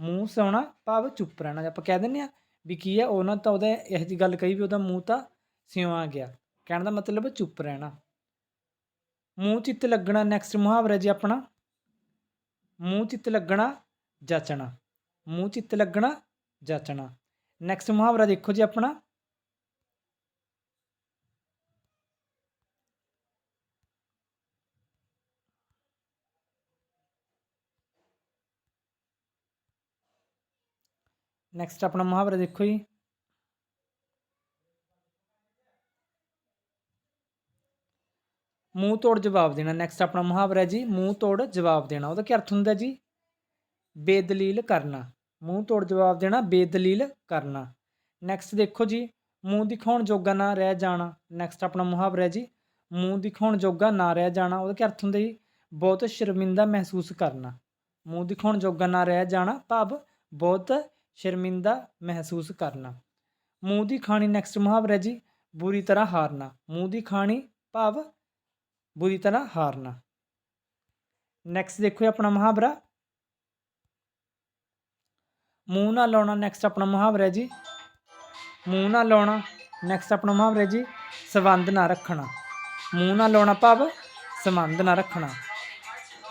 ਮੂੰਹ ਸਿਉਣਾ, ਭਾਵ ਚੁੱਪ ਰਹਿਣਾ। ਜੇ ਆਪਾਂ ਕਹਿ ਦਿੰਦੇ ਆ ਵੀ ਕੀ ਹੈ, ਉਹਨਾਂ ਤਾਂ ਉਹਦਾ ਇਹੋ ਜੀ ਗੱਲ ਕਹੀ ਵੀ ਉਹਦਾ ਮੂੰਹ ਤਾਂ ਸਿਉਆ ਗਿਆ। ਕਹਿਣ ਦਾ ਮਤਲਬ ਚੁੱਪ ਰਹਿਣਾ। ਮੂੰਹ ਚਿੱਤ ਲੱਗਣਾ ਨੈਕਸਟ ਮੁਹਾਵਰਾ ਜੀ ਆਪਣਾ ਮੂੰਹ ਚਿੱਤ ਲੱਗਣਾ, ਜਾਚਣਾ। ਮੂੰਹ ਚਿੱਤ ਲੱਗਣਾ, ਜਾਚਣਾ। ਨੈਕਸਟ ਮੁਹਾਵਰਾ ਦੇਖੋ ਜੀ ਆਪਣਾ। ਨੈਕਸਟ ਆਪਣਾ ਮੁਹਾਵਰਾ ਦੇਖੋ ਜੀ। ਮੂੰਹ ਤੋੜ ਜਵਾਬ ਦੇਣਾ। ਨੈਕਸਟ ਆਪਣਾ ਮੁਹਾਵਰਾ ਜੀ, ਮੂੰਹ ਤੋੜ ਜਵਾਬ ਦੇਣਾ। ਉਹਦਾ ਕੀ ਅਰਥ ਹੁੰਦਾ ਜੀ? ਬੇਦਲੀਲ ਕਰਨਾ। ਮੂੰਹ ਤੋੜ ਜਵਾਬ ਦੇਣਾ ਬੇਦਲੀਲ ਕਰਨਾ। ਨੈਕਸਟ ਦੇਖੋ ਜੀ, ਮੂੰਹ ਦਿਖਾਉਣ ਜੋਗਾ ਨਾ ਰਹਿ ਜਾਣਾ। ਨੈਕਸਟ ਆਪਣਾ ਮੁਹਾਵਰਾ ਜੀ, ਮੂੰਹ ਦਿਖਾਉਣ ਜੋਗਾ ਨਾ ਰਹਿ ਜਾਣਾ। ਉਹਦਾ ਕੀ ਅਰਥ ਹੁੰਦਾ ਜੀ? ਬਹੁਤ ਸ਼ਰਮਿੰਦਾ ਮਹਿਸੂਸ ਕਰਨਾ। ਮੂੰਹ ਦਿਖਾਉਣ ਜੋਗਾ ਨਾ ਰਹਿ ਜਾਣਾ, ਭਾਵ ਬਹੁਤ ਸ਼ਰਮਿੰਦਾ ਮਹਿਸੂਸ ਕਰਨਾ। ਮੂੰਹ ਦੀ ਖਾਣੀ ਨੈਕਸਟ ਮੁਹਾਵਰਾ ਜੀ, ਬੁਰੀ ਤਰ੍ਹਾਂ ਹਾਰਨਾ। ਮੂੰਹ ਦੀ ਖਾਣੀ, ਭਾਵ ਬੁਰੀ ਤਰ੍ਹਾਂ ਹਾਰਨਾ। ਨੈਕਸਟ ਦੇਖੋ ਜੀ ਆਪਣਾ ਮੁਹਾਵਰਾ ਮੂੰਹ ਨਾਲ ਲਾਉਣਾ ਨੈਕਸਟ ਆਪਣਾ ਮੁਹਾਵਰਾ ਜੀ। ਮੂੰਹ ਨਾਲ ਲਾਉਣਾ ਨੈਕਸਟ ਆਪਣਾ ਮੁਹਾਵਰਾ ਜੀ, ਸੰਬੰਧ ਨਾ ਰੱਖਣਾ। ਮੂੰਹ ਨਾਲ ਲਾਉਣਾ ਭਾਵ ਸੰਬੰਧ ਨਾ ਰੱਖਣਾ।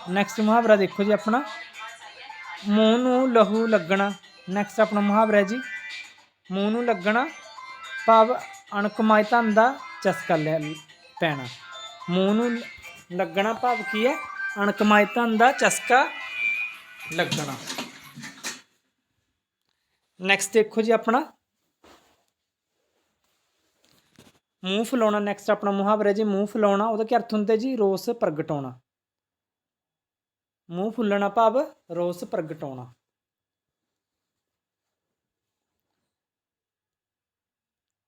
ਨੈਕਸਟ ਮੁਹਾਵਰਾ ਦੇਖੋ ਜੀ ਆਪਣਾ। ਮੂੰਹ ਨੂੰ ਲਹੂ ਲੱਗਣਾ ਨੈਕਸਟ ਆਪਣਾ ਮੁਹਾਵਰਾ ਜੀ। ਮੂੰਹ ਨੂੰ ਲੱਗਣਾ ਭਾਵ ਅਣਕਮਾਈ ਧਨ ਦਾ ਚਸਕਾ ਲੈ ਪੈਣਾ। ਮੂੰਹ ਨੂੰ ਲੱਗਣਾ ਭਾਵ ਕੀ ਹੈ? ਅਣਕਮਾਈ ਧਨ ਦਾ ਚਸਕਾ ਲੱਗਣਾ। ਨੈਕਸਟ ਦੇਖੋ ਜੀ ਆਪਣਾ। ਮੂੰਹ ਫੁਲਾਉਣਾ ਨੈਕਸਟ ਆਪਣਾ ਮੁਹਾਵਰਾ ਜੀ, ਮੂੰਹ ਫੁਲਾਉਣਾ, ਉਹਦਾ ਕੀ ਅਰਥ ਹੁੰਦਾ ਜੀ? ਰੋਸ ਪ੍ਰਗਟਾਉਣਾ। ਮੂੰਹ ਫੁੱਲਣਾ ਭਾਵ ਰੋਸ ਪ੍ਰਗਟਾਉਣਾ।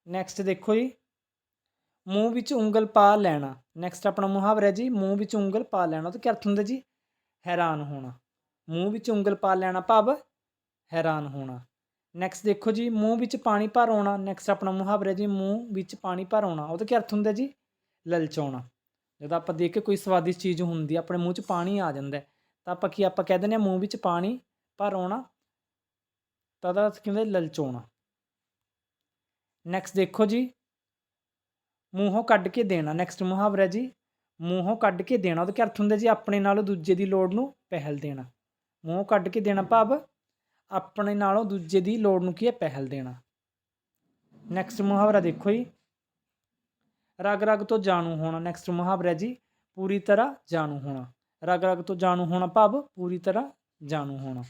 ਨੈਕਸਟ ਦੇਖੋ ਜੀ। ਮੂੰਹ ਵਿੱਚ ਉਂਗਲ ਪਾ ਲੈਣਾ। ਨੈਕਸਟ ਆਪਣਾ ਮੁਹਾਵਰਾ ਜੀ, ਮੂੰਹ ਵਿੱਚ ਉਂਗਲ ਪਾ ਲੈਣਾ। ਉਹਦਾ ਕੀ ਅਰਥ ਹੁੰਦਾ ਜੀ? ਹੈਰਾਨ ਹੋਣਾ। ਮੂੰਹ ਵਿੱਚ ਉਂਗਲ ਪਾ ਲੈਣਾ ਭਾਵ ਹੈਰਾਨ ਹੋਣਾ। ਨੈਕਸਟ ਦੇਖੋ ਜੀ, ਮੂੰਹ ਵਿੱਚ ਪਾਣੀ ਭਰ ਆਉਣਾ। ਨੈਕਸਟ ਆਪਣਾ ਮੁਹਾਵਰਾ ਜੀ, ਮੂੰਹ ਵਿੱਚ ਪਾਣੀ ਭਰ ਆਉਣਾ। ਉਹਦਾ ਕੀ ਅਰਥ ਹੁੰਦਾ ਜੀ? ਲਲਚਾਉਣਾ। ਜਦੋਂ ਆਪਾਂ ਦੇਖ ਕੇ ਕੋਈ ਸਵਾਦਿਸ਼ਟ ਚੀਜ਼ ਹੁੰਦੀ ਆਪਣੇ ਮੂੰਹ 'ਚ ਪਾਣੀ ਆ ਜਾਂਦਾ ਤਾਂ ਆਪਾਂ ਕੀ, ਆਪਾਂ ਕਹਿ ਦਿੰਦੇ ਆ ਮੂੰਹ ਵਿੱਚ ਪਾਣੀ ਭਰ ਆਉਣਾ, ਤਾਂ ਉਹਦਾ ਅਰਥ ਕੀ ਹੁੰਦਾ ਲਲਚਾਉਣਾ। ਨੈਕਸਟ ਦੇਖੋ ਜੀ, ਮੂੰਹੋਂ ਕੱਢ ਕੇ ਦੇਣਾ। ਨੈਕਸਟ ਮੁਹਾਵਰਾ ਜੀ, ਮੂੰਹੋਂ ਕੱਢ ਕੇ ਦੇਣਾ। ਉਹਦਾ ਕੀ ਅਰਥ ਹੁੰਦਾ ਜੀ? ਆਪਣੇ ਨਾਲੋਂ ਦੂਜੇ ਦੀ ਲੋੜ ਨੂੰ ਪਹਿਲ ਦੇਣਾ। ਮੂੰਹੋਂ ਕੱਢ ਕੇ ਦੇਣਾ ਭਾਵ ਆਪਣੇ ਨਾਲੋਂ ਦੂਜੇ ਦੀ ਲੋੜ ਨੂੰ ਕੀ ਹੈ? ਪਹਿਲ ਦੇਣਾ। ਨੈਕਸਟ ਮੁਹਾਵਰਾ ਦੇਖੋ ਜੀ। ਰਗ ਰਗ ਤੋਂ ਜਾਣੂ ਹੋਣਾ। ਨੈਕਸਟ ਮੁਹਾਵਰਾ ਜੀ, ਪੂਰੀ ਤਰ੍ਹਾਂ ਜਾਣੂ ਹੋਣਾ। ਰਗ ਰਗ ਤੋਂ ਜਾਣੂ ਹੋਣਾ ਭਾਵ ਪੂਰੀ ਤਰ੍ਹਾਂ ਜਾਣੂ ਹੋਣਾ।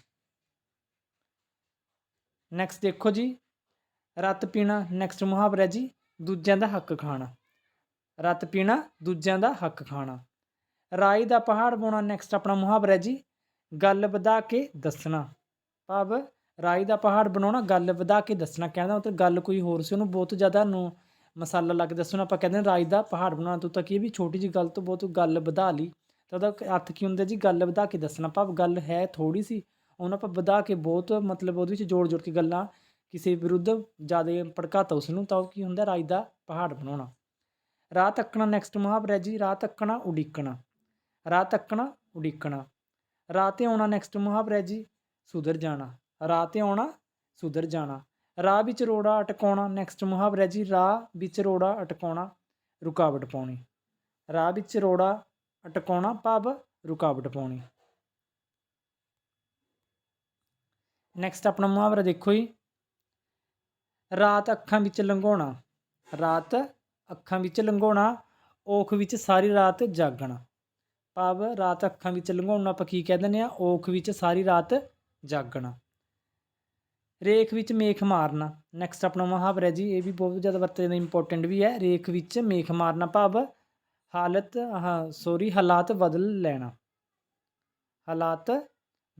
ਨੈਕਸਟ ਦੇਖੋ ਜੀ। ਰਤ ਪੀਣਾ ਨੈਕਸਟ ਮੁਹਾਵਰਾ ਜੀ, ਦੂਜਿਆਂ ਦਾ ਹੱਕ ਖਾਣਾ। ਰਤ ਪੀਣਾ, ਦੂਜਿਆਂ ਦਾ ਹੱਕ ਖਾਣਾ। ਰਾਈ ਦਾ ਪਹਾੜ ਪਾਉਣਾ ਨੈਕਸਟ ਆਪਣਾ ਮੁਹਾਵਰਾ ਜੀ, ਗੱਲ ਵਧਾ ਕੇ ਦੱਸਣਾ। ਭਾਵ ਰਾਈ ਦਾ ਪਹਾੜ ਬਣਾਉਣਾ, ਗੱਲ ਵਧਾ ਕੇ ਦੱਸਣਾ, ਕਹਿੰਦਾ ਮਤਲਬ ਗੱਲ ਕੋਈ ਹੋਰ ਸੀ, ਉਹਨੂੰ ਬਹੁਤ ਜ਼ਿਆਦਾ ਨੂੰ ਮਸਾਲਾ ਲੱਗ ਦੱਸਣਾ ਆਪਾਂ ਕਹਿੰਦੇ ਹਾਂ ਰਾਈ ਦਾ ਪਹਾੜ ਬਣਾਉਣਾ, ਤੂੰ ਤਾਂ ਕੀ ਵੀ ਛੋਟੀ ਜੀ ਗੱਲ ਤੋਂ ਬਹੁਤ ਗੱਲ ਵਧਾ ਲਈ, ਤਾਂ ਉਹਦਾ ਅਰਥ ਕੀ ਹੁੰਦਾ ਜੀ? ਗੱਲ ਵਧਾ ਕੇ ਦੱਸਣਾ, ਭਾਵ ਗੱਲ ਹੈ ਥੋੜੀ ਸੀ, ਉਹਨੂੰ ਆਪਾਂ ਵਧਾ ਕੇ ਬਹੁਤ ਮਤਲਬ ਉਹਦੇ ਵਿੱਚ ਜੋੜ ਜੋੜ ਕੇ ਗੱਲਾਂ ਕਿਸੇ ਵਿਰੁੱਧ ਜ਼ਿਆਦਾ ਭੜਕਾਤਾ ਉਸ ਨੂੰ ਤਾਂ ਉਹ ਕੀ ਹੁੰਦਾ ਰਾਈ ਦਾ ਪਹਾੜ ਬਣਾਉਣਾ। ਰਾਹ ਤੱਕਣਾ ਨੈਕਸਟ ਮੁਹਾਵਰਾ ਜੀ, ਰਾਹ ਤੱਕਣਾ, ਉਡੀਕਣਾ, ਰਾਹ ਤੱਕਣਾ, ਉਡੀਕਣਾ, ਰਾਹ ਤੇ ਆਉਣਾ ਨੈਕਸਟ ਮੁਹਾਵਰਾ ਜੀ। ਸੁਧਰ ਜਾਣਾ, ਰਾਹ ਤੇ ਆਉਣਾ, ਸੁਧਰ ਜਾਣਾ। ਰਾਹ ਵਿੱਚ ਰੋੜਾ ਅਟਕਾਉਣਾ ਨੈਕਸਟ ਮੁਹਾਵਰਾ ਜੀ, ਰਾਹ ਵਿੱਚ ਰੋੜਾ ਅਟਕਾਉਣਾ, ਰੁਕਾਵਟ ਪਾਉਣੀ। ਰਾਹ ਵਿੱਚ ਰੋੜਾ ਅਟਕਾਉਣਾ, ਭਾਵ ਰੁਕਾਵਟ ਪਾਉਣੀ। ਨੈਕਸਟ ਆਪਣਾ ਮੁਹਾਵਰਾ ਦੇਖੋ ਜੀ। ਰਾਤ ਅੱਖਾਂ ਵਿੱਚ ਲੰਘਾਉਣਾ, ਰਾਤ ਅੱਖਾਂ ਵਿੱਚ ਲੰਘਾਉਣਾ ਔਖ ਵਿੱਚ ਸਾਰੀ ਰਾਤ ਜਾਗਣਾ। ਭਾਵ ਰਾਤ ਅੱਖਾਂ ਵਿੱਚ ਲੰਘਾਉਣਾ ਆਪਾਂ ਕੀ ਕਹਿ ਦਿੰਦੇ ਆ ਔਖ ਵਿੱਚ ਸਾਰੀ ਰਾਤ ਜਾਗਣਾ। ਰੇਖ ਵਿੱਚ ਮੇਖ ਮਾਰਨਾ। ਨੈਕਸਟ ਆਪਣਾ ਮੁਹਾਵਰਾ ਜੀ, ਇਹ ਵੀ ਬਹੁਤ ਜ਼ਿਆਦਾ ਵਰਤੇ ਜਾਂਦਾ ਇੰਪੋਰਟੈਂਟ ਵੀ ਹੈ। ਰੇਖ ਵਿੱਚ ਮੇਖ ਮਾਰਨਾ ਭਾਵ ਹਾਲਤ ਹਾਂ ਸੋਰੀ ਹਾਲਾਤ ਬਦਲ ਲੈਣਾ। ਹਾਲਾਤ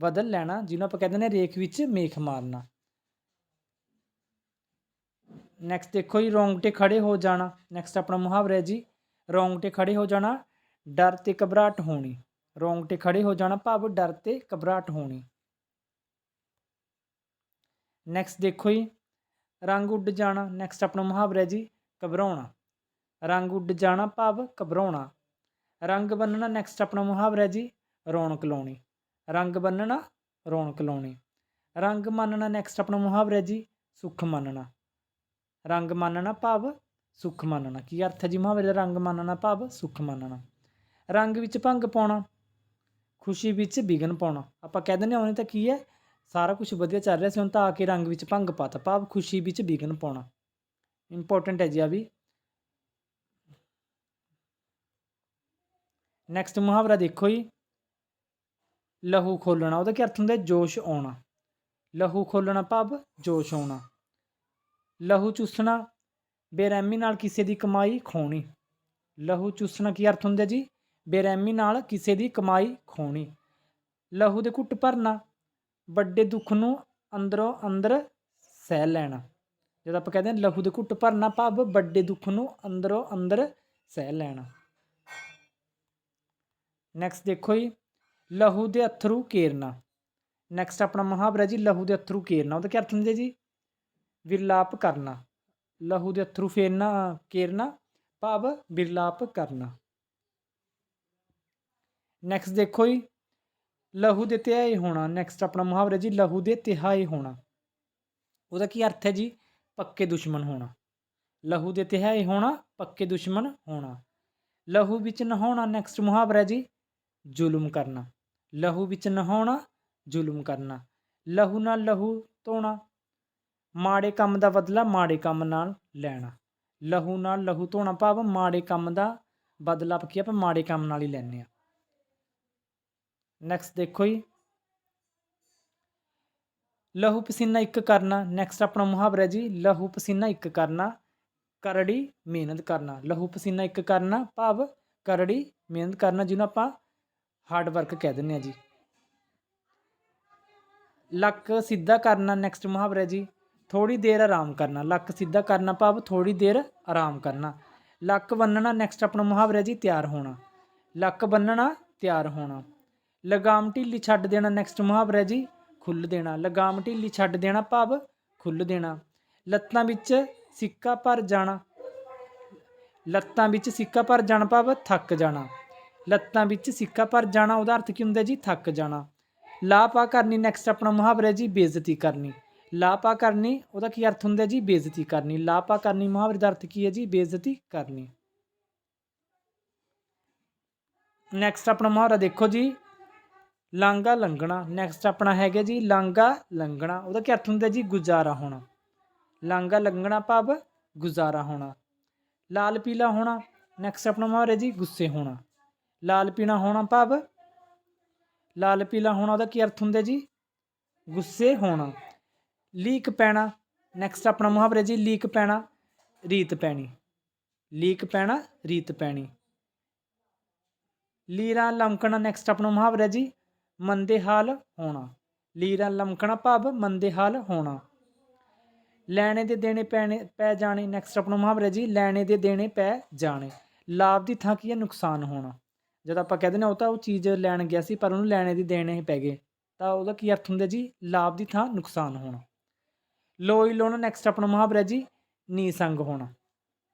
ਬਦਲ ਲੈਣਾ, ਜਿਹਨੂੰ ਆਪਾਂ ਕਹਿੰਦੇ ਨੇ ਰੇਖ ਵਿੱਚ ਮੇਖ ਮਾਰਨਾ। ਨੈਕਸਟ ਦੇਖੋ ਜੀ ਰੋਂਗਟੇ ਖੜੇ ਹੋ ਜਾਣਾ। ਨੈਕਸਟ ਆਪਣਾ ਮੁਹਾਵਰਾ ਹੈ ਜੀ ਰੋਂਗਟੇ ਖੜੇ ਹੋ ਜਾਣਾ, ਡਰ ਤੇ ਘਬਰਾਹਟ ਹੋਣੀ। ਰੋਂਗਟੇ ਖੜੇ ਹੋ ਜਾਣਾ ਭਾਵ ਡਰ ਤੇ ਘਬਰਾਹਟ ਹੋਣੀ। ਨੈਕਸਟ ਦੇਖੋ ਜੀ। ਰੰਗ ਉੱਡ ਜਾਣਾ। ਨੈਕਸਟ ਆਪਣਾ ਮੁਹਾਵਰਾ ਜੀ, ਘਬਰਾਉਣਾ। ਰੰਗ ਉੱਡ ਜਾਣਾ ਭਾਵ ਘਬਰਾਉਣਾ। ਰੰਗ ਬੰਨਣਾ ਨੈਕਸਟ ਆਪਣਾ ਮੁਹਾਵਰਾ ਜੀ, ਰੌਣਕ ਲਾਉਣੀ। ਰੰਗ ਬੰਨਣਾ, ਰੌਣਕ ਲਾਉਣੀ। ਰੰਗ ਮੰਨਣਾ ਨੈਕਸਟ ਆਪਣਾ ਮੁਹਾਵਰਾ ਜੀ, ਸੁੱਖ ਮੰਨਣਾ। ਰੰਗ ਮੰਨਣਾ ਭਾਵ ਸੁੱਖ ਮੰਨਣਾ। ਕੀ ਅਰਥ ਹੈ ਜੀ ਮੁਹਾਵਰੇ ਦਾ? ਰੰਗ ਮੰਨਣਾ ਭਾਵ ਸੁੱਖ ਮੰਨਣਾ। ਰੰਗ ਵਿੱਚ ਭੰਗ ਪਾਉਣਾ। ਖੁਸ਼ੀ ਵਿੱਚ ਵਿਗਨ ਪਾਉਣਾ। ਆਪਾਂ ਕਹਿ ਦਿੰਦੇ ਹਾਂ ਉਹਨੇ ਤਾਂ ਕੀ ਹੈ? ਸਾਰਾ ਕੁਝ ਵਧੀਆ ਚੱਲ ਰਿਹਾ ਸੀ, ਹੁਣ ਤਾਂ ਆ ਕੇ ਰੰਗ ਵਿੱਚ ਭੰਗ ਪਾਤਾ, ਭਾਵ ਖੁਸ਼ੀ ਵਿੱਚ ਵਿਘਨ ਪਾਉਣਾ। ਇੰਪੋਰਟੈਂਟ ਹੈ ਜੀ ਆ ਵੀ। ਨੈਕਸਟ ਮੁਹਾਵਰਾ ਦੇਖੋ ਜੀ। ਲਹੂ ਖੋਲਣਾ, ਉਹਦਾ ਕੀ ਅਰਥ ਹੁੰਦਾ ਜੋਸ਼ ਆਉਣਾ। ਲਹੂ ਖੋਲਣਾ ਭਾਵ ਜੋਸ਼ ਆਉਣਾ। ਲਹੂ ਚੂਸਣਾ, ਬੇਰਹਿਮੀ ਨਾਲ ਕਿਸੇ ਦੀ ਕਮਾਈ ਖੋਣੀ। ਲਹੂ ਚੂਸਣਾ ਕੀ ਅਰਥ ਹੁੰਦਾ ਜੀ? ਬੇਰਹਿਮੀ ਨਾਲ ਕਿਸੇ ਦੀ ਕਮਾਈ ਖੋਣੀ। ਲਹੂ ਦੇ ਘੁੱਟ ਭਰਨਾ ਵੱਡੇ ਦੁੱਖ ਨੂੰ ਅੰਦਰੋਂ ਅੰਦਰ ਸਹਿ ਲੈਣਾ। ਜਦੋਂ ਆਪਾਂ ਕਹਿੰਦੇ ਲਹੂ ਦੇ ਘੁੱਟ ਭਰਨਾ ਭਾਵ, ਵੱਡੇ ਦੁੱਖ ਨੂੰ ਅੰਦਰੋਂ ਅੰਦਰ ਸਹਿ ਲੈਣਾ। ਨੈਕਸਟ ਦੇਖੋ ਜੀ, ਲਹੂ ਦੇ ਅਥਰੂ ਕੇਰਨਾ ਨੈਕਸਟ ਆਪਣਾ ਮੁਹਾਵਰਾ ਜੀ, ਲਹੂ ਦੇ ਅਥਰੂ ਕੇਰਨਾ ਉਹਦਾ ਕੀ ਅਰਥ ਹੁੰਦਾ ਜੀ? ਵਿਰਲਾਪ ਕਰਨਾ। ਲਹੂ ਦੇ ਅਥਰੂ ਫੇਰਨਾ ਕੇਰਨਾ ਭਾਵ ਵਿਰਲਾਪ ਕਰਨਾ। ਨੈਕਸਟ ਦੇਖੋ ਜੀ ਲਹੂ ਦੇ ਤਿਹਾਏ ਹੋਣਾ ਨੈਕਸਟ ਆਪਣਾ ਮੁਹਾਵਰਾ ਜੀ, ਲਹੂ ਦੇ ਤਿਹਾਏ ਹੋਣਾ। ਉਹਦਾ ਕੀ ਅਰਥ ਹੈ ਜੀ? ਪੱਕੇ ਦੁਸ਼ਮਣ ਹੋਣਾ। ਲਹੂ ਦੇ ਤਿਹਾਏ ਹੋਣਾ, ਪੱਕੇ ਦੁਸ਼ਮਣ ਹੋਣਾ। ਲਹੂ ਵਿੱਚ ਨਹਾਉਣਾ ਨੈਕਸਟ ਮੁਹਾਵਰਾ ਜੀ, ਜ਼ੁਲਮ ਕਰਨਾ। ਲਹੂ ਵਿੱਚ ਨਹਾਉਣਾ, ਜ਼ੁਲਮ ਕਰਨਾ। ਲਹੂ ਨਾਲ ਲਹੂ ਧੋਣਾ। ਮਾੜੇ ਕੰਮ ਦਾ ਬਦਲਾ ਮਾੜੇ ਕੰਮ ਨਾਲ ਲੈਣਾ। ਲਹੂ ਨਾਲ ਲਹੂ ਧੋਣਾ ਭਾਵ ਮਾੜੇ ਕੰਮ ਦਾ ਬਦਲਾ ਕੀ ਆਪਾਂ ਮਾੜੇ ਕੰਮ ਨਾਲ ਹੀ ਲੈਂਦੇ ਆ ਨੈਕਸਟ ਦੇਖੋ ਜੀ। ਲਹੂ ਪਸੀਨਾ ਇੱਕ ਕਰਨਾ ਨੈਕਸਟ ਆਪਣਾ ਮੁਹਾਵਰਾ ਹੈ ਜੀ, ਲਹੂ ਪਸੀਨਾ ਇੱਕ ਕਰਨਾ, ਕਰੜੀ ਮਿਹਨਤ ਕਰਨਾ। ਲਹੂ ਪਸੀਨਾ ਇੱਕ ਕਰਨਾ, ਭਾਵ ਕਰੜੀ ਮਿਹਨਤ ਕਰਨਾ, ਜਿਹਨੂੰ ਆਪਾਂ ਹਾਰਡ ਵਰਕ ਕਹਿ ਦਿੰਦੇ ਆ ਜੀ। ਲੱਕ ਸਿੱਧਾ ਕਰਨਾ ਨੈਕਸਟ ਮੁਹਾਵਰਾ ਜੀ ਥੋੜੀ ਦੇਰ ਆਰਾਮ ਕਰਨਾ। ਲੱਕ ਸਿੱਧਾ ਕਰਨਾ, ਭਾਵ ਥੋੜੀ ਦੇਰ ਆਰਾਮ ਕਰਨਾ। ਲੱਕ ਬੰਨਣਾ ਨੈਕਸਟ ਆਪਣਾ ਮੁਹਾਵਰਾ ਜੀ, ਤਿਆਰ ਹੋਣਾ। ਲੱਕ ਬੰਨਣਾ, ਤਿਆਰ ਹੋਣਾ। ਲਗਾਮ ਢਿੱਲੀ ਛੱਡ ਦੇਣਾ ਨੈਕਸਟ ਮੁਹਾਵਰਾ ਜੀ ਖੁੱਲ ਦੇਣਾ। ਲਗਾਮ ਢਿੱਲੀ ਛੱਡ ਦੇਣਾ ਭਾਵ ਖੁੱਲ ਦੇਣਾ। ਲੱਤਾਂ ਵਿੱਚ ਸਿੱਕਾ ਭਰ ਜਾਣਾ। ਲੱਤਾਂ ਵਿੱਚ ਸਿੱਕਾ ਭਰ ਜਾਣਾ ਭਾਵ ਥੱਕ ਜਾਣਾ। ਲੱਤਾਂ ਵਿੱਚ ਸਿੱਕਾ ਭਰ ਜਾਣਾ, ਉਹਦਾ ਅਰਥ ਕੀ ਹੁੰਦਾ ਜੀ? ਥੱਕ ਜਾਣਾ। ਲਾਪਾ ਕਰਨੀ ਨੈਕਸਟ ਆਪਣਾ ਮੁਹਾਵਰਾ ਜੀ, ਬੇਇੱਜ਼ਤੀ ਕਰਨੀ। ਲਾਪਾ ਕਰਨੀ, ਉਹਦਾ ਕੀ ਅਰਥ ਹੁੰਦਾ ਜੀ? ਬੇਇੱਜ਼ਤੀ ਕਰਨੀ। ਲਾਪਾ ਕਰਨੀ, ਮੁਹਾਵਰੇ ਦਾ ਅਰਥ ਕੀ ਹੈ ਜੀ? ਬੇਇੱਜ਼ਤੀ ਕਰਨੀ। ਨੈਕਸਟ ਆਪਣਾ ਮੁਹਾਵਰਾ ਦੇਖੋ ਜੀ। ਲਾਂਗਾ ਲੰਘਣਾ। ਨੈਕਸਟ ਆਪਣਾ ਹੈਗਾ ਜੀ ਲਾਂਗਾ ਲੰਘਣਾ। ਉਹਦਾ ਕੀ ਅਰਥ ਹੁੰਦਾ ਜੀ? ਗੁਜ਼ਾਰਾ ਹੋਣਾ। ਲਾਂਗਾ ਲੰਘਣਾ ਭਾਵ ਗੁਜ਼ਾਰਾ ਹੋਣਾ। ਲਾਲ ਪੀਲਾ ਹੋਣਾ। ਨੈਕਸਟ ਆਪਣਾ ਮੁਹਾਵਰਾ ਜੀ ਗੁੱਸੇ ਹੋਣਾ। ਲਾਲ ਪੀਣਾ ਹੋਣਾ ਭਾਵ ਲਾਲ ਪੀਲਾ ਹੋਣਾ। ਉਹਦਾ ਕੀ ਅਰਥ ਹੁੰਦਾ ਜੀ? ਗੁੱਸੇ ਹੋਣਾ। ਲੀਕ ਪੈਣਾ। ਨੈਕਸਟ ਆਪਣਾ ਮੁਹਾਵਰਾ ਜੀ ਲੀਕ ਪੈਣਾ, ਰੀਤ ਪੈਣੀ। ਲੀਕ ਪੈਣਾ, ਰੀਤ ਪੈਣੀ। ਲੀਰਾਂ ਲਮਕਣਾ। ਨੈਕਸਟ ਆਪਣਾ ਮੁਹਾਵਰਾ ਜੀ ਮੰਦੇ ਹਾਲ ਹੋਣਾ। ਲੀਰਾਂ ਲਮਕਣਾ ਭਾਵ ਮੰਦੇ ਹਾਲ ਹੋਣਾ। ਲੈਣੇ ਦੇ ਦੇਣੇ ਪੈਣੇ ਪੈ ਜਾਣੇ। ਨੈਕਸਟ ਆਪਣਾ ਮੁਹਾਵਰਾ ਜੀ, ਲੈਣੇ ਦੇ ਦੇਣੇ ਪੈ ਜਾਣੇ। ਲਾਭ ਦੀ ਥਾਂ ਕੀ ਹੈ? ਨੁਕਸਾਨ ਹੋਣਾ। ਜਦ ਆਪਾਂ ਕਹਿੰਦੇ ਨੇ ਉਹ ਤਾਂ ਉਹ ਚੀਜ਼ ਲੈਣ ਗਿਆ ਸੀ, ਪਰ ਉਹਨੂੰ ਲੈਣੇ ਦੀ ਦੇਣੇ ਹੀ ਪੈ ਗਏ। ਤਾਂ ਉਹਦਾ ਕੀ ਅਰਥ ਹੁੰਦਾ ਜੀ? ਲਾਭ ਦੀ ਥਾਂ ਨੁਕਸਾਨ ਹੋਣਾ। ਲੋਈ ਲਾਉਣਾ ਨੈਕਸਟ ਆਪਣਾ ਮੁਹਾਵਰਾ ਜੀ, ਨੀਸੰਗ ਹੋਣਾ।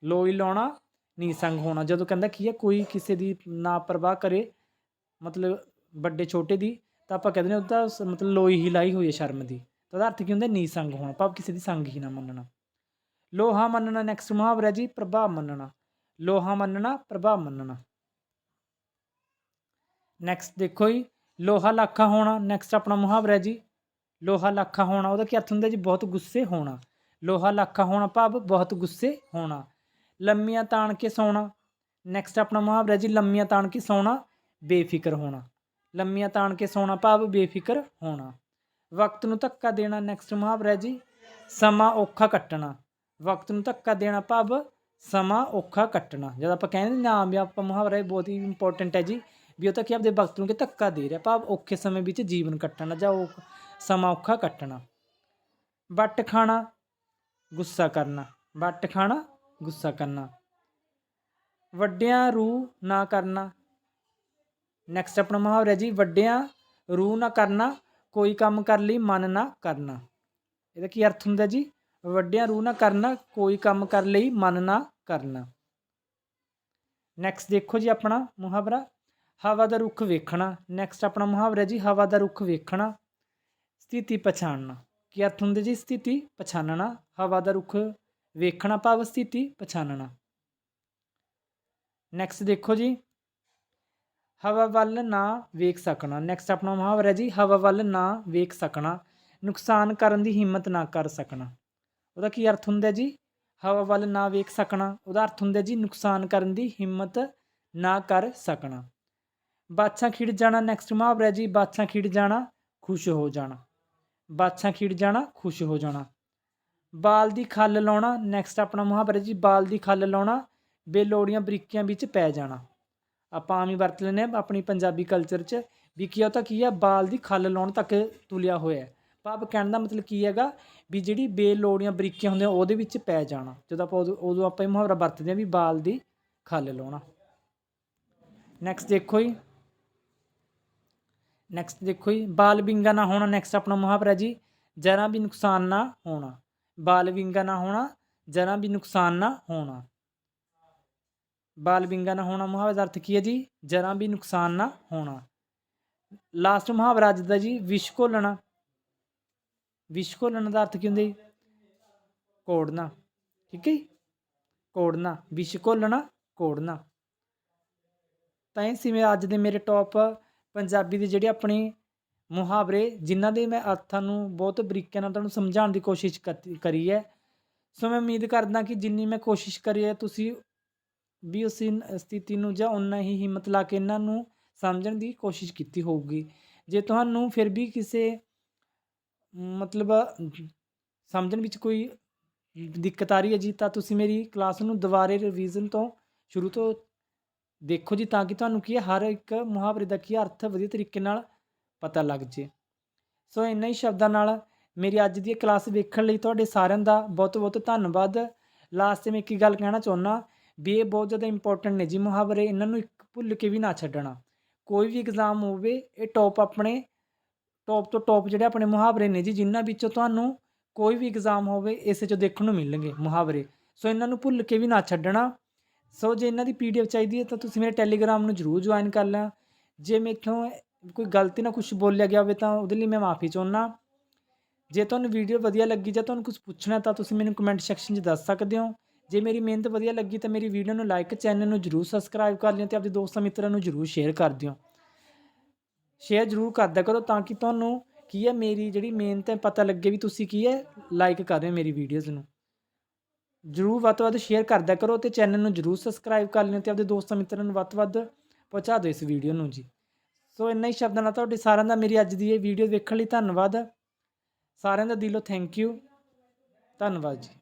ਲੋਈ ਲਾਉਣਾ, ਨੀਸੰਗ ਹੋਣਾ। ਜਦੋਂ ਕਹਿੰਦਾ ਕੀ ਹੈ? ਕੋਈ ਕਿਸੇ ਦੀ ਨਾ ਪਰਵਾਹ ਕਰੇ, ਮਤਲਬ ਵੱਡੇ ਛੋਟੇ ਦੀ, ਤਾਂ ਆਪਾਂ ਕਹਿੰਦੇ ਨੇ ਉਹਦਾ ਮਤਲਬ ਲੋਈ ਹੀ ਲਾਈ ਹੋਈ ਹੈ ਸ਼ਰਮ ਦੀ। ਤਾਂ ਉਹਦਾ ਅਰਥ ਕੀ ਹੁੰਦਾ? ਨੀ ਸੰਗ ਹੋਣਾ। ਭਾਵ ਕਿਸੇ ਦੀ ਸੰਗ ਹੀ ਨਾ ਮੰਨਣਾ। ਲੋਹਾ ਮੰਨਣਾ ਨੈਕਸਟ ਮੁਹਾਵਰਾ ਜੀ, ਪ੍ਰਭਾਵ ਮੰਨਣਾ। ਲੋਹਾ ਮੰਨਣਾ, ਪ੍ਰਭਾਵ ਮੰਨਣਾ। ਨੈਕਸਟ ਦੇਖੋ ਜੀ, ਲੋਹਾ ਲਾਖਾ ਹੋਣਾ ਨੈਕਸਟ ਆਪਣਾ ਮੁਹਾਵਰਾ ਜੀ, ਲੋਹਾ ਲਾਖਾ ਹੋਣਾ। ਉਹਦਾ ਕੀ ਅਰਥ ਹੁੰਦਾ ਜੀ? ਬਹੁਤ ਗੁੱਸੇ ਹੋਣਾ। ਲੋਹਾ ਲਾਖਾ ਹੋਣਾ ਭਾਵ ਬਹੁਤ ਗੁੱਸੇ ਹੋਣਾ। ਲੰਮੀਆਂ ਤਾਣ ਕੇ ਸੌਣਾ। ਨੈਕਸਟ ਆਪਣਾ ਮੁਹਾਵਰਾ ਜੀ, ਲੰਮੀਆਂ ਤਾਣ ਕੇ ਸੌਣਾ, ਬੇਫਿਕਰ ਹੋਣਾ। ਲੰਮੀਆਂ ਤਾਣ ਕੇ ਸੌਣਾ ਭਾਵ ਬੇਫਿਕਰ ਹੋਣਾ। ਵਕਤ ਨੂੰ ਧੱਕਾ ਦੇਣਾ ਨੈਕਸਟ ਮੁਹਾਵਰਾ ਜੀ, ਸਮਾਂ ਔਖਾ ਕੱਟਣਾ। ਵਕਤ ਨੂੰ ਧੱਕਾ ਦੇਣਾ ਭਾਵ ਸਮਾਂ ਔਖਾ ਕੱਟਣਾ। ਜਦ ਆਪਾਂ ਕਹਿੰਦੇ ਨਾ ਵੀ ਆਪਾਂ ਮੁਹਾਵਰਾ ਇਹ ਬਹੁਤ ਹੀ ਇੰਪੋਰਟੈਂਟ ਹੈ ਜੀ, ਵੀ ਉਹ ਤਾਂ ਕੀ ਆਪਦੇ ਵਕਤ ਨੂੰ ਕਿ ਧੱਕਾ ਦੇ ਰਿਹਾ, ਭਾਵ ਔਖੇ ਸਮੇਂ ਵਿੱਚ ਜੀਵਨ ਕੱਟਣਾ ਜਾਂ ਉਹ ਸਮਾਂ ਔਖਾ ਕੱਟਣਾ। ਵੱਟ ਖਾਣਾ, ਗੁੱਸਾ ਕਰਨਾ। ਵੱਟ ਖਾਣਾ, ਗੁੱਸਾ ਕਰਨਾ। ਵੱਡਿਆਂ ਰੂਹ ਨਾ ਕਰਨਾ। ਨੈਕਸਟ ਆਪਣਾ ਮੁਹਾਵਰਾ ਜੀ, ਵੱਡਿਆਂ ਰੂਹ ਨਾ ਕਰਨਾ, ਕੋਈ ਕੰਮ ਕਰ ਲਈ ਮਨ ਨਾ ਕਰਨਾ। ਇਹਦਾ ਕੀ ਅਰਥ ਹੁੰਦਾ ਜੀ? ਵੱਡਿਆਂ ਰੂਹ ਨਾ ਕਰਨਾ, ਕੋਈ ਕੰਮ ਕਰ ਲਈ ਮਨ ਨਾ ਕਰਨਾ। ਨੈਕਸਟ ਦੇਖੋ ਜੀ ਆਪਣਾ ਮੁਹਾਵਰਾ, ਹਵਾ ਦਾ ਰੁੱਖ ਵੇਖਣਾ। ਨੈਕਸਟ ਆਪਣਾ ਮੁਹਾਵਰਾ ਜੀ, ਹਵਾ ਦਾ ਰੁੱਖ ਵੇਖਣਾ, ਸਥਿਤੀ ਪਛਾਣਨਾ। ਕੀ ਅਰਥ ਹੁੰਦੇ ਜੀ ਸਥਿਤੀ ਪਛਾਣਨਾ? ਹਵਾ ਦਾ ਰੁੱਖ ਵੇਖਣਾ ਭਾਵ ਸਥਿਤੀ ਪਛਾਣਨਾ। ਨੈਕਸਟ ਦੇਖੋ ਜੀ ਹਵਾ ਵੱਲ ਨਾ ਵੇਖ ਸਕਣਾ। ਨੈਕਸਟ ਆਪਣਾ ਮੁਹਾਵਰਾ ਜੀ, ਹਵਾ ਵੱਲ ਨਾ ਵੇਖ ਸਕਣਾ। ਨੁਕਸਾਨ ਕਰਨ ਦੀ ਹਿੰਮਤ ਨਾ ਕਰ ਸਕਣਾ। ਉਹਦਾ ਕੀ ਅਰਥ ਹੁੰਦਾ ਜੀ? ਹਵਾ ਵੱਲ ਨਾ ਵੇਖ ਸਕਣਾ। ਉਹਦਾ ਅਰਥ ਹੁੰਦਾ ਜੀ, ਨੁਕਸਾਨ ਕਰਨ ਦੀ ਹਿੰਮਤ ਨਾ ਕਰ ਸਕਣਾ। ਬਾਛਾਂ ਖਿੜ ਜਾਣਾ ਨੈਕਸਟ ਮੁਹਾਵਰਾ ਜੀ ਬਾਛਾਂ ਖਿੜ ਜਾਣਾ, ਖੁਸ਼ ਹੋ ਜਾਣਾ। ਬਾਛਾਂ ਖਿੜ ਜਾਣਾ, ਖੁਸ਼ ਹੋ ਜਾਣਾ। ਬਾਲ ਦੀ ਖੱਲ ਲਾਉਣਾ ਨੈਕਸਟ ਆਪਣਾ ਮੁਹਾਵਰਾ ਜੀ, ਬਾਲ ਦੀ ਖੱਲ ਲਾਉਣਾ, ਬੇਲੋੜੀਆਂ ਬਰੀਕੀਆਂ ਵਿੱਚ ਪੈ ਜਾਣਾ। ਆਪਾਂ ਆਮ ਹੀ ਵਰਤ ਲੈਂਦੇ ਹਾਂ ਆਪਣੀ ਪੰਜਾਬੀ ਕਲਚਰ 'ਚ, ਵੀ ਕੀ ਆ ਉਹ ਤਾਂ ਕੀ ਆ, ਬਾਲ ਦੀ ਖੱਲ ਲਾਉਣ ਤੱਕ ਤੁਲਿਆ ਹੋਇਆ ਭਾਵ ਕਹਿਣ ਦਾ ਮਤਲਬ ਕੀ ਹੈਗਾ ਵੀ ਜਿਹੜੀ ਬੇਲੋੜੀਆਂ ਬਰੀਕੀਆਂ ਹੁੰਦੀਆਂ ਉਹਦੇ ਵਿੱਚ ਪੈ ਜਾਣਾ, ਜਦੋਂ ਆਪਾਂ ਉਦੋਂ ਉਦੋਂ ਆਪਾਂ ਇਹ ਮੁਹਾਵਰਾ ਵਰਤਦੇ ਹਾਂ ਵੀ ਬਾਲ ਦੀ ਖੱਲ ਲਾਉਣਾ। ਨੈਕਸਟ ਦੇਖੋ ਜੀ। ਨੈਕਸਟ ਦੇਖੋ ਜੀ। ਬਾਲ ਵਿੰਗਾ ਨਾ ਹੋਣਾ ਨੈਕਸਟ ਆਪਣਾ ਮੁਹਾਵਰਾ ਜੀ, ਜਰਾ ਵੀ ਨੁਕਸਾਨ ਨਾ ਹੋਣਾ। ਬਾਲ ਵਿੰਗਾ ਨਾ ਹੋਣਾ, ਜਰਾ ਵੀ ਨੁਕਸਾਨ ਨਾ ਹੋਣਾ। ਬਾਲ ਵਿੰਗਾ ਨਾ ਹੋਣਾ ਮੁਹਾਵਰੇ ਦਾ ਅਰਥ ਕੀ ਹੈ ਜੀ? ਜਰਾ ਵੀ ਨੁਕਸਾਨ ਨਾ ਹੋਣਾ। ਲਾਸਟ ਮੁਹਾਵਰਾ ਅੱਜ ਦਾ ਜੀ, ਵਿਸ਼ ਘੋਲਣਾ। ਵਿਸ਼ ਘੋਲਣ ਦਾ ਅਰਥ ਕੀ ਹੁੰਦਾ ਜੀ? ਕੋੜਨਾ। ਠੀਕ ਹੈ ਜੀ? ਕੋੜਨਾ। ਵਿਸ਼ ਘੋਲਣਾ, ਕੋੜਨਾ। ਤਾਂ ਇਹ ਸੀ ਮੇਰੇ ਅੱਜ ਦੇ ਮੇਰੇ ਟੌਪ ਪੰਜਾਬੀ ਦੇ ਜਿਹੜੇ ਆਪਣੇ ਮੁਹਾਵਰੇ, ਜਿਨ੍ਹਾਂ ਦੇ ਮੈਂ ਅਰਥਾਂ ਨੂੰ ਬਹੁਤ ਬਰੀਕੀ ਨਾਲ ਤੁਹਾਨੂੰ ਸਮਝਾਉਣ ਦੀ ਕੋਸ਼ਿਸ਼ ਕਰੀ ਹੈ। ਸੋ ਮੈਂ ਉਮੀਦ ਕਰਦਾ ਕਿ ਜਿੰਨੀ ਮੈਂ ਕੋਸ਼ਿਸ਼ ਕਰੀ ਹੈ, ਤੁਸੀਂ ਵੀ ਉਸ ਸਥਿਤੀ ਨੂੰ ਜਾਂ ਉਨਾ ਹੀ ਹਿੰਮਤ ਲਾ ਕੇ ਇਹਨਾਂ ਨੂੰ ਸਮਝਣ ਦੀ ਕੋਸ਼ਿਸ਼ ਕੀਤੀ ਹੋਊਗੀ। ਜੇ ਤੁਹਾਨੂੰ ਫਿਰ ਵੀ ਕਿਸੇ, ਮਤਲਬ, ਸਮਝਣ ਵਿੱਚ ਕੋਈ ਦਿੱਕਤ ਆ ਰਹੀ ਹੈ ਜੀ, ਤਾਂ ਤੁਸੀਂ ਮੇਰੀ ਕਲਾਸ ਨੂੰ ਦੁਬਾਰੇ ਰਿਵੀਜ਼ਨ ਤੋਂ ਸ਼ੁਰੂ ਤੋਂ ਦੇਖੋ ਜੀ, ਤਾਂ ਕਿ ਤੁਹਾਨੂੰ ਕੀ ਹਰ ਇੱਕ ਮੁਹਾਵਰੇ ਦਾ ਕੀ ਅਰਥ ਵਧੀਆ ਤਰੀਕੇ ਨਾਲ ਪਤਾ ਲੱਗ ਜੇ। ਸੋ ਇੰਨਾ ਹੀ ਸ਼ਬਦਾਂ ਨਾਲ ਮੇਰੀ ਅੱਜ ਦੀ ਇਹ ਕਲਾਸ ਵੇਖਣ ਲਈ ਤੁਹਾਡੇ ਸਾਰਿਆਂ ਦਾ ਬਹੁਤ ਬਹੁਤ ਧੰਨਵਾਦ। ਲਾਸਟ ਤੇ ਮੈਂ ਇੱਕ ਹੀ ਗੱਲ ਕਹਿਣਾ ਚਾਹੁੰਦਾ ਵੀ ਇਹ ਬਹੁਤ ਜ਼ਿਆਦਾ ਇੰਪੋਰਟੈਂਟ ਨੇ। ਜੀ ਮੁਹਾਵਰੇ ਇਹਨਾਂ ਨੂੰ ਇੱਕ ਭੁੱਲ ਕੇ ਵੀ ਨਾ ਛੱਡਣਾ। ਕੋਈ ਵੀ ਐਗਜ਼ਾਮ ਹੋਵੇ, ਇਹ ਟੌਪ ਆਪਣੇ ਟੌਪ ਤੋਂ ਟੌਪ ਜਿਹੜੇ ਆਪਣੇ ਮੁਹਾਵਰੇ ਨੇ ਜੀ, ਜਿਨ੍ਹਾਂ ਵਿੱਚੋਂ ਤੁਹਾਨੂੰ ਕੋਈ ਵੀ ਐਗਜ਼ਾਮ ਹੋਵੇ, ਇਸੇ 'ਚੋਂ ਦੇਖਣ ਨੂੰ ਮਿਲਣਗੇ ਮੁਹਾਵਰੇ। ਸੋ ਇਹਨਾਂ ਨੂੰ ਭੁੱਲ ਕੇ ਵੀ ਨਾ ਛੱਡਣਾ। ਸੋ ਜੇ ਇਹਨਾਂ ਦੀ ਪੀਡੀਐਫ ਚਾਹੀਦੀ ਹੈ ਤਾਂ ਤੁਸੀਂ ਮੇਰੇ ਟੈਲੀਗ੍ਰਾਮ ਨੂੰ ਜਰੂਰ ਜੁਆਇਨ ਕਰ ਲੈਣਾ। ਜੇ ਮੇਥੋਂ ਕੋਈ ਗਲਤੀ ਨਾਲ ਕੁਝ ਬੋਲਿਆ ਗਿਆ ਹੋਵੇ ਤਾਂ ਉਹਦੇ ਲਈ ਮੈਂ ਮਾਫੀ ਚਾਹੁੰਦਾ। ਜੇ ਤੁਹਾਨੂੰ ਵੀਡੀਓ ਵਧੀਆ ਲੱਗੀ ਜਾਂ ਤੁਹਾਨੂੰ ਕੁਝ ਪੁੱਛਣਾ ਤਾਂ ਤੁਸੀਂ ਮੈਨੂੰ ਕਮੈਂਟ ਸੈਕਸ਼ਨ 'ਚ ਦੱਸ ਸਕਦੇ ਹੋ। ਜੇ ਮੇਰੀ ਮਿਹਨਤ ਵਧੀਆ ਲੱਗੀ ਤਾਂ ਮੇਰੀ ਵੀਡੀਓ ਨੂੰ ਲਾਈਕ ਚੈਨਲ ਨੂੰ ਜਰੂਰ ਸਬਸਕ੍ਰਾਈਬ ਕਰ ਲਿਓ ਤੇ ਆਪਣੇ ਦੋਸਤਾਂ ਮਿੱਤਰਾਂ ਨੂੰ ਜਰੂਰ ਸ਼ੇਅਰ ਕਰ ਦਿਓ। ਸ਼ੇਅਰ ਜਰੂਰ ਕਰਦਾ ਕਰੋ ਤਾਂ ਕਿ ਤੁਹਾਨੂੰ ਕੀ ਹੈ ਮੇਰੀ ਜਿਹੜੀ ਮਿਹਨਤ ਹੈ ਪਤਾ ਲੱਗੇ ਵੀ ਤੁਸੀਂ ਕੀ ਹੈ ਲਾਈਕ ਕਰ ਰਹੇ ਹੋ ਮੇਰੀ ਵੀਡੀਓਜ਼ ਨੂੰ। ਜਰੂਰ ਵੱਧ ਤੋਂ ਵੱਧ ਸ਼ੇਅਰ ਕਰਦਾ ਕਰੋ ਤੇ ਚੈਨਲ ਨੂੰ ਜਰੂਰ ਸਬਸਕ੍ਰਾਈਬ ਕਰ ਲਿਓ ਤੇ ਆਪਣੇ ਦੋਸਤਾਂ ਮਿੱਤਰਾਂ ਨੂੰ ਵੱਧ ਤੋਂ ਵੱਧ ਪਹੁੰਚਾ ਦਿਓ ਇਸ ਵੀਡੀਓ ਨੂੰ ਜੀ। ਸੋ ਇੰਨਾ ਹੀ ਸ਼ਬਦਾਂ ਨਾਲ ਤੁਹਾਡੇ ਸਾਰਿਆਂ ਦਾ ਮੇਰੀ ਅੱਜ ਦੀ ਇਹ ਵੀਡੀਓ ਵੇਖਣ ਲਈ ਧੰਨਵਾਦ। ਸਾਰਿਆਂ ਦਾ ਦਿਲੋਂ ਥੈਂਕ ਯੂ ਧੰਨਵਾਦ ਜੀ।